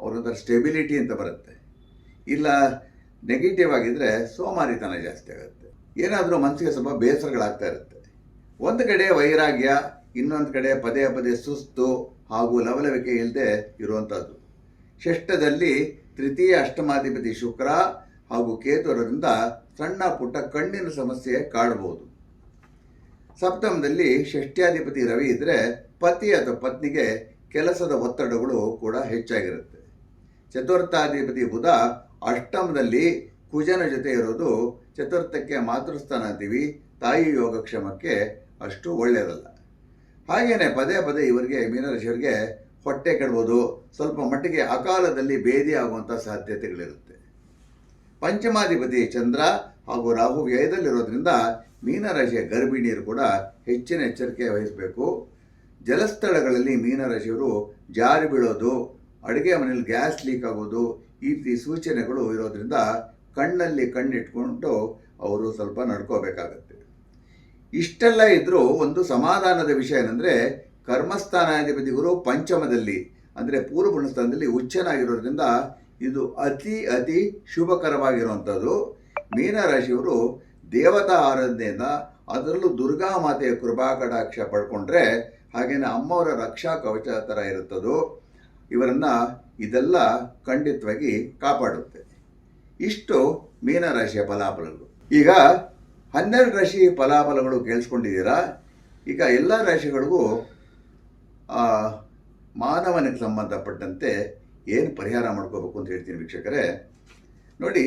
Speaker 1: ಅವ್ರೊಂಥರ ಸ್ಟೆಬಿಲಿಟಿ ಅಂತ ಬರುತ್ತೆ. ಇಲ್ಲ ನೆಗೆಟಿವ್ ಆಗಿದ್ದರೆ ಸೋಮಾರಿತನ ಜಾಸ್ತಿ ಆಗುತ್ತೆ. ಏನಾದರೂ ಮನಸ್ಸಿಗೆ ಸ್ವಲ್ಪ ಬೇಸರಗಳಾಗ್ತಾ ಇರುತ್ತೆ. ಒಂದು ಕಡೆ ವೈರಾಗ್ಯ, ಇನ್ನೊಂದು ಕಡೆ ಪದೇ ಪದೇ ಸುಸ್ತು ಹಾಗೂ ಲವಲವಿಕೆ ಇಲ್ಲದೆ ಇರುವಂಥದ್ದು. ಷಷ್ಠದಲ್ಲಿ ತೃತೀಯ ಅಷ್ಟಮಾಧಿಪತಿ ಶುಕ್ರ ಹಾಗೂ ಕೇತುರದಿಂದ ಸಣ್ಣ ಪುಟ್ಟ ಕಣ್ಣಿನ ಸಮಸ್ಯೆ ಕಾಡಬಹುದು ಸಪ್ತಮದಲ್ಲಿ ಷಷ್ಟ್ಯಾಧಿಪತಿ ರವಿ ಇದ್ದರೆ ಪತಿ ಅಥವಾ ಪತ್ನಿಗೆ ಕೆಲಸದ ಒತ್ತಡಗಳು ಕೂಡ ಹೆಚ್ಚಾಗಿರುತ್ತೆ. ಚತುರ್ಥಾಧಿಪತಿ ಬುಧ ಅಷ್ಟಮದಲ್ಲಿ ಕುಜನ ಜೊತೆ ಇರೋದು ಚತುರ್ಥಕ್ಕೆ ಮಾತೃಸ್ಥಾನ ಅಂತೀವಿ ತಾಯಿ ಯೋಗಕ್ಷೇಮಕ್ಕೆ ಅಷ್ಟು ಒಳ್ಳೆಯದಲ್ಲ ಹಾಗೆಯೇ ಪದೇ ಪದೇ ಇವರಿಗೆ, ಮೀನರಾಶಿಯವರಿಗೆ ಹೊಟ್ಟೆ ಕೆಡ್ಬೋದು, ಸ್ವಲ್ಪ ಮಟ್ಟಿಗೆ ಅಕಾಲದಲ್ಲಿ ಭೇದಿ ಆಗುವಂಥ ಸಾಧ್ಯತೆಗಳಿರುತ್ತೆ. ಪಂಚಮಾಧಿಪತಿ ಚಂದ್ರ ಹಾಗೂ ರಾಹು ವ್ಯಯದಲ್ಲಿರೋದ್ರಿಂದ ಮೀನರಾಶಿಯ ಗರ್ಭಿಣಿಯರು ಕೂಡ ಹೆಚ್ಚಿನ ಎಚ್ಚರಿಕೆ ವಹಿಸಬೇಕು. ಜಲಸ್ಥಳಗಳಲ್ಲಿ ಮೀನರಾಶಿಯವರು ಜಾರಿ ಬೀಳೋದು, ಅಡುಗೆ ಮನೆಯಲ್ಲಿ ಗ್ಯಾಸ್ ಲೀಕ್ ಆಗೋದು, ಈ ರೀತಿ ಸೂಚನೆಗಳು ಇರೋದ್ರಿಂದ ಕಣ್ಣಲ್ಲಿ ಕಣ್ಣಿಟ್ಕೊಂಡು ಅವರು ಸ್ವಲ್ಪ ನಡ್ಕೋಬೇಕಾಗತ್ತೆ. ಇಷ್ಟೆಲ್ಲ ಇದ್ದರೂ ಒಂದು ಸಮಾಧಾನದ ವಿಷಯ ಏನಂದರೆ, ಕರ್ಮಸ್ಥಾನಾಧಿಪತಿಗಳು ಪಂಚಮದಲ್ಲಿ, ಅಂದರೆ ಪೂರ್ವ ಪುಣ್ಯಸ್ಥಾನದಲ್ಲಿ ಉಚ್ಚನಾಗಿರೋದ್ರಿಂದ ಇದು ಅತಿ ಅತಿ ಶುಭಕರವಾಗಿರುವಂಥದ್ದು. ಮೀನರಾಶಿಯವರು ದೇವತಾ ಆರಾಧನೆಯಿಂದ ಅದರಲ್ಲೂ ದುರ್ಗಾ ಮಾತೆಯ ಕೃಪಾ ಕಟಾಕ್ಷ ಪಡ್ಕೊಂಡ್ರೆ ಹಾಗೆಯೇ ಅಮ್ಮವರ ರಕ್ಷಾ ಕವಚ ಥರ ಇರುತ್ತದು. ಇವರನ್ನು ಇದೆಲ್ಲ ಖಂಡಿತವಾಗಿ ಕಾಪಾಡುತ್ತೆ. ಇಷ್ಟು ಮೀನರಾಶಿಯ ಫಲಾಫಲಗಳು. ಈಗ ಹನ್ನೆರಡು ರಾಶಿ ಫಲಾಫಲಗಳು ಕೇಳಿಸ್ಕೊಂಡಿದ್ದೀರಾ? ಈಗ ಎಲ್ಲ ರಾಶಿಗಳಿಗೂ ಮಾನವನಿಗೆ ಸಂಬಂಧಪಟ್ಟಂತೆ ಏನು ಪರಿಹಾರ ಮಾಡ್ಕೋಬೇಕು ಅಂತ ಹೇಳ್ತೀನಿ ವೀಕ್ಷಕರೇ. ನೋಡಿ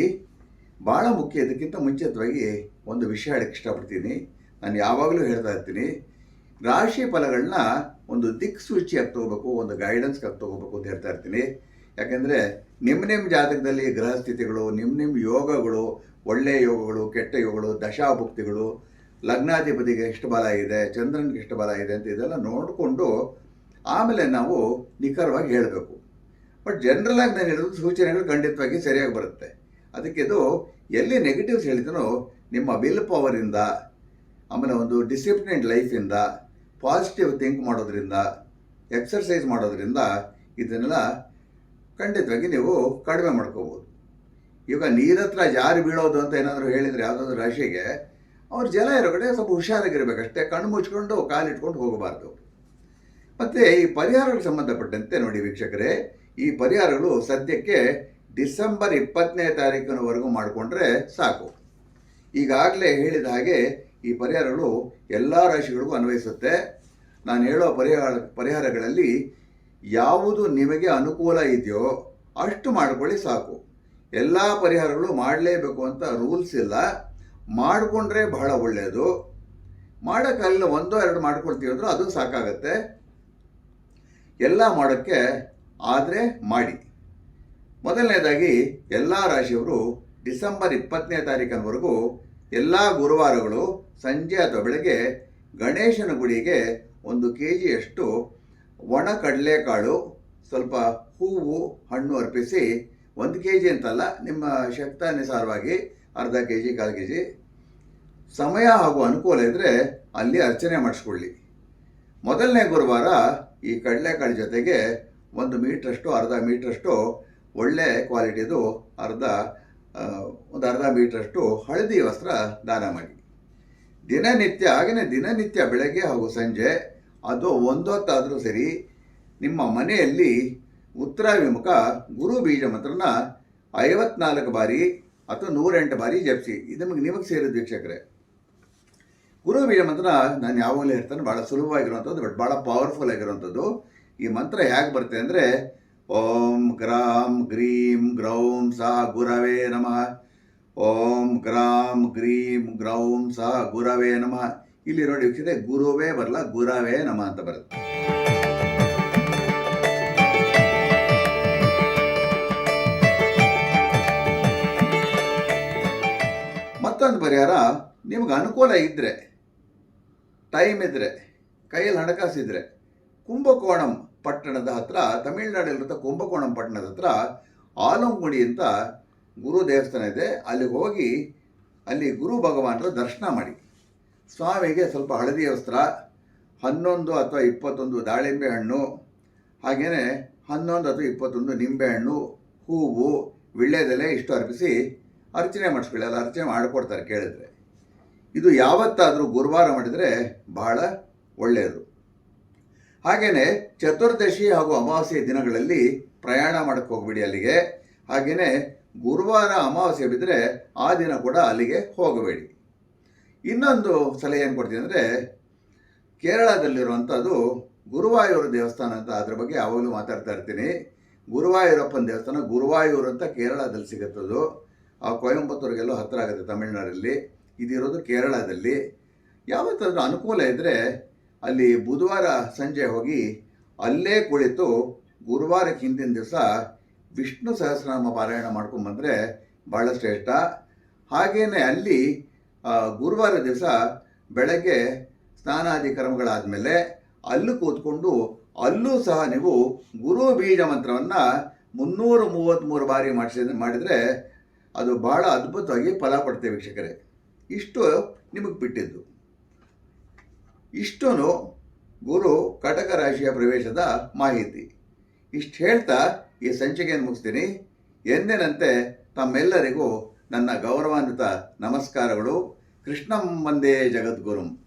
Speaker 1: ಭಾಳ ಮುಖ್ಯ ಇದಕ್ಕಿಂತ ಮುಂಚಿತವಾಗಿ ಒಂದು ವಿಷಯ ಹೇಳಕ್ಕೆ ಇಷ್ಟಪಡ್ತೀನಿ. ನಾನು ಯಾವಾಗಲೂ ಹೇಳ್ತಾ ಇರ್ತೀನಿ, ರಾಶಿ ಫಲಗಳನ್ನ ಒಂದು ದಿಕ್ಸೂಚಿಯಾಗಿ ತಗೋಬೇಕು, ಒಂದು ಗೈಡೆನ್ಸ್ಗಾಗಿ ತಗೋಬೇಕು ಅಂತ ಹೇಳ್ತಾ ಇರ್ತೀನಿ. ಯಾಕೆಂದರೆ ನಿಮ್ಮ ನಿಮ್ಮ ಜಾತಕದಲ್ಲಿ ಗ್ರಹ ಸ್ಥಿತಿಗಳು ನಿಮ್ಮ ನಿಮ್ಮ ಯೋಗಗಳು ಒಳ್ಳೆಯ ಯೋಗಗಳು, ಕೆಟ್ಟ ಯೋಗಗಳು, ದಶಾಭುಕ್ತಿಗಳು, ಲಗ್ನಾಧಿಪತಿಗೆ ಎಷ್ಟು ಬಲ ಇದೆ, ಚಂದ್ರನಿಗೆ ಎಷ್ಟು ಬಲ ಇದೆ ಅಂತ ಇದೆಲ್ಲ ನೋಡಿಕೊಂಡು ಆಮೇಲೆ ನಾವು ನಿಖರವಾಗಿ ಹೇಳಬೇಕು. ಬಟ್ ಜನರಲ್ ಆಗಿ ನಾನು ಹೇಳಿದ್ರು ಸೂಚನೆಗಳು ಖಂಡಿತವಾಗಿ ಸರಿಯಾಗಿ ಬರುತ್ತೆ. ಅದಕ್ಕೆ ಇದು ಎಲ್ಲಿ ನೆಗೆಟಿವ್ಸ್ ಹೇಳಿದ್ರು ನಿಮ್ಮ ವಿಲ್ ಪವರಿಂದ ಆಮೇಲೆ ಒಂದು ಡಿಸಿಪ್ಲಿನ್ಡ್ ಲೈಫಿಂದ ಪಾಸಿಟಿವ್ ಥಿಂಕ್ ಮಾಡೋದ್ರಿಂದ ಎಕ್ಸರ್ಸೈಸ್ ಮಾಡೋದ್ರಿಂದ ಇದನ್ನೆಲ್ಲ ಖಂಡಿತವಾಗಿ ನೀವು ಕಡಿಮೆ ಮಾಡ್ಕೋಬೋದು. ಈಗ ನೀರತ್ರ ಯಾರು ಬೀಳೋದು ಅಂತ ಏನಾದರೂ ಹೇಳಿದರೆ ಯಾವುದಾದ್ರು ರಾಶಿಗೆ, ಅವ್ರ ಜಲ ಇರೋ ಕಡೆ ಸ್ವಲ್ಪ ಹುಷಾರಾಗಿರ್ಬೇಕಷ್ಟೇ ಕಣ್ಣು ಮುಚ್ಕೊಂಡು ಕಾಲಿಟ್ಕೊಂಡು ಹೋಗಬಾರ್ದು. ಮತ್ತು ಈ ಪರಿಹಾರಕ್ಕೆ ಸಂಬಂಧಪಟ್ಟಂತೆ ನೋಡಿ ವೀಕ್ಷಕರೇ ಈ ಪರಿಹಾರಗಳು ಸದ್ಯಕ್ಕೆ ಡಿಸೆಂಬರ್ ಇಪ್ಪತ್ತನೇ ತಾರೀಕಿನವರೆಗೂ ಮಾಡಿಕೊಂಡ್ರೆ ಸಾಕು. ಈಗಾಗಲೇ ಹೇಳಿದ ಹಾಗೆ ಈ ಪರಿಹಾರಗಳು ಎಲ್ಲ ರಾಶಿಗಳಿಗೂ ಅನ್ವಯಿಸುತ್ತೆ. ನಾನು ಹೇಳೋ ಪರಿಹಾರ, ಪರಿಹಾರಗಳಲ್ಲಿ ಯಾವುದು ನಿಮಗೆ ಅನುಕೂಲ ಇದೆಯೋ ಅಷ್ಟು ಮಾಡಿಕೊಳ್ಳಿ ಸಾಕು. ಎಲ್ಲ ಪರಿಹಾರಗಳು ಮಾಡಲೇಬೇಕು ಅಂತ ರೂಲ್ಸ್ ಇಲ್ಲ. ಮಾಡಿಕೊಂಡ್ರೆ ಬಹಳ ಒಳ್ಳೆಯದು ಮಾಡೋಕ್ಕಲ್ಲ ಒಂದೋ ಎರಡು ಮಾಡ್ಕೊಳ್ತೀವಿ ಅಂದ್ರೆ ಅದು ಸಾಕಾಗತ್ತೆ. ಎಲ್ಲ ಮಾಡೋಕ್ಕೆ ಆದರೆ ಮಾಡಿ. ಮೊದಲನೇದಾಗಿ ಎಲ್ಲ ರಾಶಿಯವರು ಡಿಸೆಂಬರ್ ಇಪ್ಪತ್ತನೇ ತಾರೀಕಿನವರೆಗೂ ಎಲ್ಲ ಗುರುವಾರಗಳು ಸಂಜೆ ಅಥವಾ ಬೆಳಗ್ಗೆ ಗಣೇಶನ ಗುಡಿಗೆ ಒಂದು ಕೆ ಜಿಯಷ್ಟು ಒಣ ಕಡಲೆಕಾಳು, ಸ್ವಲ್ಪ ಹೂವು, ಹಣ್ಣು ಅರ್ಪಿಸಿ ಒಂದು ಕೆ ಜಿ ಅಂತಲ್ಲ, ನಿಮ್ಮ ಶಕ್ತಾನುಸಾರವಾಗಿ ಅರ್ಧ ಕೆ ಜಿ ಕಾಲು ಕೆ ಜಿ ಸಮಯ ಹಾಗೂ ಅನುಕೂಲ ಇದ್ದರೆ ಅಲ್ಲಿ ಅರ್ಚನೆ ಮಾಡಿಸ್ಕೊಳ್ಳಿ. ಮೊದಲನೇ ಗುರುವಾರ ಈ ಕಡಲೆಕಾಳು ಜೊತೆಗೆ ಒಂದು ಮೀಟ್ರಷ್ಟು, ಅರ್ಧ ಮೀಟ್ರಷ್ಟು ಒಳ್ಳೆ ಕ್ವಾಲಿಟಿದು ಅರ್ಧ ಒಂದು ಅರ್ಧ ಮೀಟ್ರಷ್ಟು ಹಳದಿ ವಸ್ತ್ರ ದಾನ ಮಾಡಿ. ದಿನನಿತ್ಯ ಹಾಗೆಯೇ ದಿನನಿತ್ಯ ಬೆಳಗ್ಗೆ ಹಾಗೂ ಸಂಜೆ, ಅದು ಒಂದೊತ್ತಾದರೂ ಸರಿ ನಿಮ್ಮ ಮನೆಯಲ್ಲಿ ಉತ್ತರಾಭಿಮುಖ ಗುರು ಬೀಜ ಮಂತ್ರನ ಐವತ್ನಾಲ್ಕು ಬಾರಿ ಅಥವಾ ನೂರೆಂಟು ಬಾರಿ ಜಪಿಸಿ. ಇದು ನಿಮಗೆ ನಿಮಗೆ ಸೇರಿದ ವೀಕ್ಷಕರೇ. ಗುರು ಬೀಜ ಮಂತ್ರ ನಾನು ಯಾವಾಗಲೂ ಹೇಳ್ತಾನೆ ಭಾಳ ಸುಲಭವಾಗಿರುವಂಥದ್ದು, ಬಟ್ ಭಾಳ ಪವರ್ಫುಲ್ ಆಗಿರುವಂಥದ್ದು. ಈ ಮಂತ್ರ ಹೇಗೆ ಬರುತ್ತೆ ಅಂದರೆ, ಓಂ ಗ್ರಾಂ ಗ್ರೀಂ ಗ್ರೌಂ ಸಹ ಗುರವೇ ನಮಃ. ಓಂ ಗ್ರಾಂ ಗ್ರೀಂ ಗ್ರೌಂ ಸಹ ಗುರವೇ ನಮಃ. ಇಲ್ಲಿ ನೋಡಿ ವೀಕ್ಷಕರೇ, ಗುರುವೇ ಬರಲ್ಲ ಗುರವೇ ನಮಃ ಅಂತ ಬರುತ್ತೆ. ಮತ್ತೊಂದು ಪರಿಹಾರ, ನಿಮ್ಗೆ ಅನುಕೂಲ ಇದ್ದರೆ ಟೈಮ್ ಇದ್ದರೆ ಕೈಯಲ್ಲಿ ಹಣಕಾಸಿದ್ರೆ ಕುಂಭಕೋಣಂ ಪಟ್ಟಣದ ಹತ್ರ ತಮಿಳುನಾಡಲ್ಲಿರೋ ಕುಂಭಕೋಣಂ ಪಟ್ಟಣದ ಹತ್ರ ಆಲಂಗುಡಿ ಅಂತ ಗುರು ದೇವಸ್ಥಾನ ಇದೆ. ಅಲ್ಲಿಗೆ ಹೋಗಿ ಅಲ್ಲಿ ಗುರು ಭಗವಾನರ ದರ್ಶನ ಮಾಡಿ. ಸ್ವಾಮಿಗೆ ಸ್ವಲ್ಪ ಹಳದಿ ವಸ್ತ್ರ, ಹನ್ನೊಂದು ಅಥವಾ ಇಪ್ಪತ್ತೊಂದು ದಾಳಿಂಬೆ ಹಣ್ಣು ಹಾಗೆಯೇ ಹನ್ನೊಂದು ಅಥವಾ ಇಪ್ಪತ್ತೊಂದು ನಿಂಬೆಹಣ್ಣು ಹೂವು ವಿಳ್ಳೆದೆಲೆ ಇಷ್ಟು ಅರ್ಪಿಸಿ ಅರ್ಚನೆ ಮಾಡಿಸ್ಕೊಳ್ಳಿ. ಅಲ್ಲ ಅರ್ಚನೆ ಮಾಡಿಕೊಡ್ತಾರೆ ಕೇಳಿದ್ರೆ. ಇದು ಯಾವತ್ತಾದರೂ ಗುರುವಾರ ಮಾಡಿದರೆ ಬಹಳ ಒಳ್ಳೆಯದು. ಹಾಗೆಯೇ ಚತುರ್ದಶಿ ಹಾಗೂ ಅಮಾವಾಸ್ಯೆ ದಿನಗಳಲ್ಲಿ ಪ್ರಯಾಣ ಮಾಡಕ್ಕೆ ಹೋಗ್ಬಿಡಿ ಅಲ್ಲಿಗೆ. ಹಾಗೆಯೇ ಗುರುವಾರ ಅಮಾವಾಸ್ಯೆ ಬಿದ್ದರೆ ಆ ದಿನ ಕೂಡ ಅಲ್ಲಿಗೆ ಹೋಗಬೇಡಿ. ಇನ್ನೊಂದು ಸಲಹೆ ಏನು ಕೊಡ್ತೀನಿ ಅಂದರೆ ಕೇರಳದಲ್ಲಿರುವಂಥದ್ದು ಗುರುವಾಯೂರ ದೇವಸ್ಥಾನ ಅಂತ ಅದ್ರ ಬಗ್ಗೆ ಯಾವಾಗಲೂ ಮಾತಾಡ್ತಾ ಇರ್ತೀನಿ. ಗುರುವಾಯೂರಪ್ಪನ ದೇವಸ್ಥಾನ ಗುರುವಾಯೂರು ಅಂತ ಕೇರಳದಲ್ಲಿ ಸಿಗುತ್ತದು. ಆ ಕೊಯಂಬತ್ತೂರಿಗೆಲ್ಲೋ ಹತ್ತಿರ ಆಗುತ್ತೆ ತಮಿಳುನಾಡಲ್ಲಿ. ಇದಿರೋದು ಕೇರಳದಲ್ಲಿ. ಯಾವತ್ತಾದರೂ ಅನುಕೂಲ ಇದ್ದರೆ ಅಲ್ಲಿ ಬುಧವಾರ ಸಂಜೆ ಹೋಗಿ ಅಲ್ಲೇ ಕುಳಿತು ಗುರುವಾರಕ್ಕೆ ಹಿಂದಿನ ದಿವಸ ವಿಷ್ಣು ಸಹಸ್ರನಾಮ ಪಾರಾಯಣ ಮಾಡ್ಕೊಂಬಂದರೆ ಭಾಳ ಶ್ರೇಷ್ಠ. ಹಾಗೆಯೇ ಅಲ್ಲಿ ಗುರುವಾರ ದಿವಸ ಬೆಳಗ್ಗೆ ಸ್ನಾನಾದಿ ಕರ್ಮಗಳಾದಮೇಲೆ ಅಲ್ಲೂ ಕೂತ್ಕೊಂಡು ಅಲ್ಲೂ ಸಹ ನೀವು ಗುರು ಬೀಜ ಮಂತ್ರವನ್ನು ಮುನ್ನೂರು ಮೂವತ್ತ್ಮೂರು ಬಾರಿ ಮಾಡಿಸಿದ ಮಾಡಿದರೆ ಅದು ಭಾಳ ಅದ್ಭುತವಾಗಿ ಫಲ ಕೊಡ್ತೇವೆ ವೀಕ್ಷಕರೇ. ಇಷ್ಟು ನಿಮಗೆ ಬಿಟ್ಟಿದ್ದು. ಇಷ್ಟೂ ಗುರು ಕಟಕ ರಾಶಿಯ ಪ್ರವೇಶದ ಮಾಹಿತಿ. ಇಷ್ಟು ಹೇಳ್ತಾ ಈ ಸಂಚಿಕೆಯನ್ನು ಮುಗಿಸ್ತೀನಿ. ಎಂದಿನಂತೆ ತಮ್ಮೆಲ್ಲರಿಗೂ ನನ್ನ ಗೌರವಾನ್ವಿತ ನಮಸ್ಕಾರಗಳು. ಕೃಷ್ಣಂ ವಂದೇ ಜಗದ್ಗುರುಂ.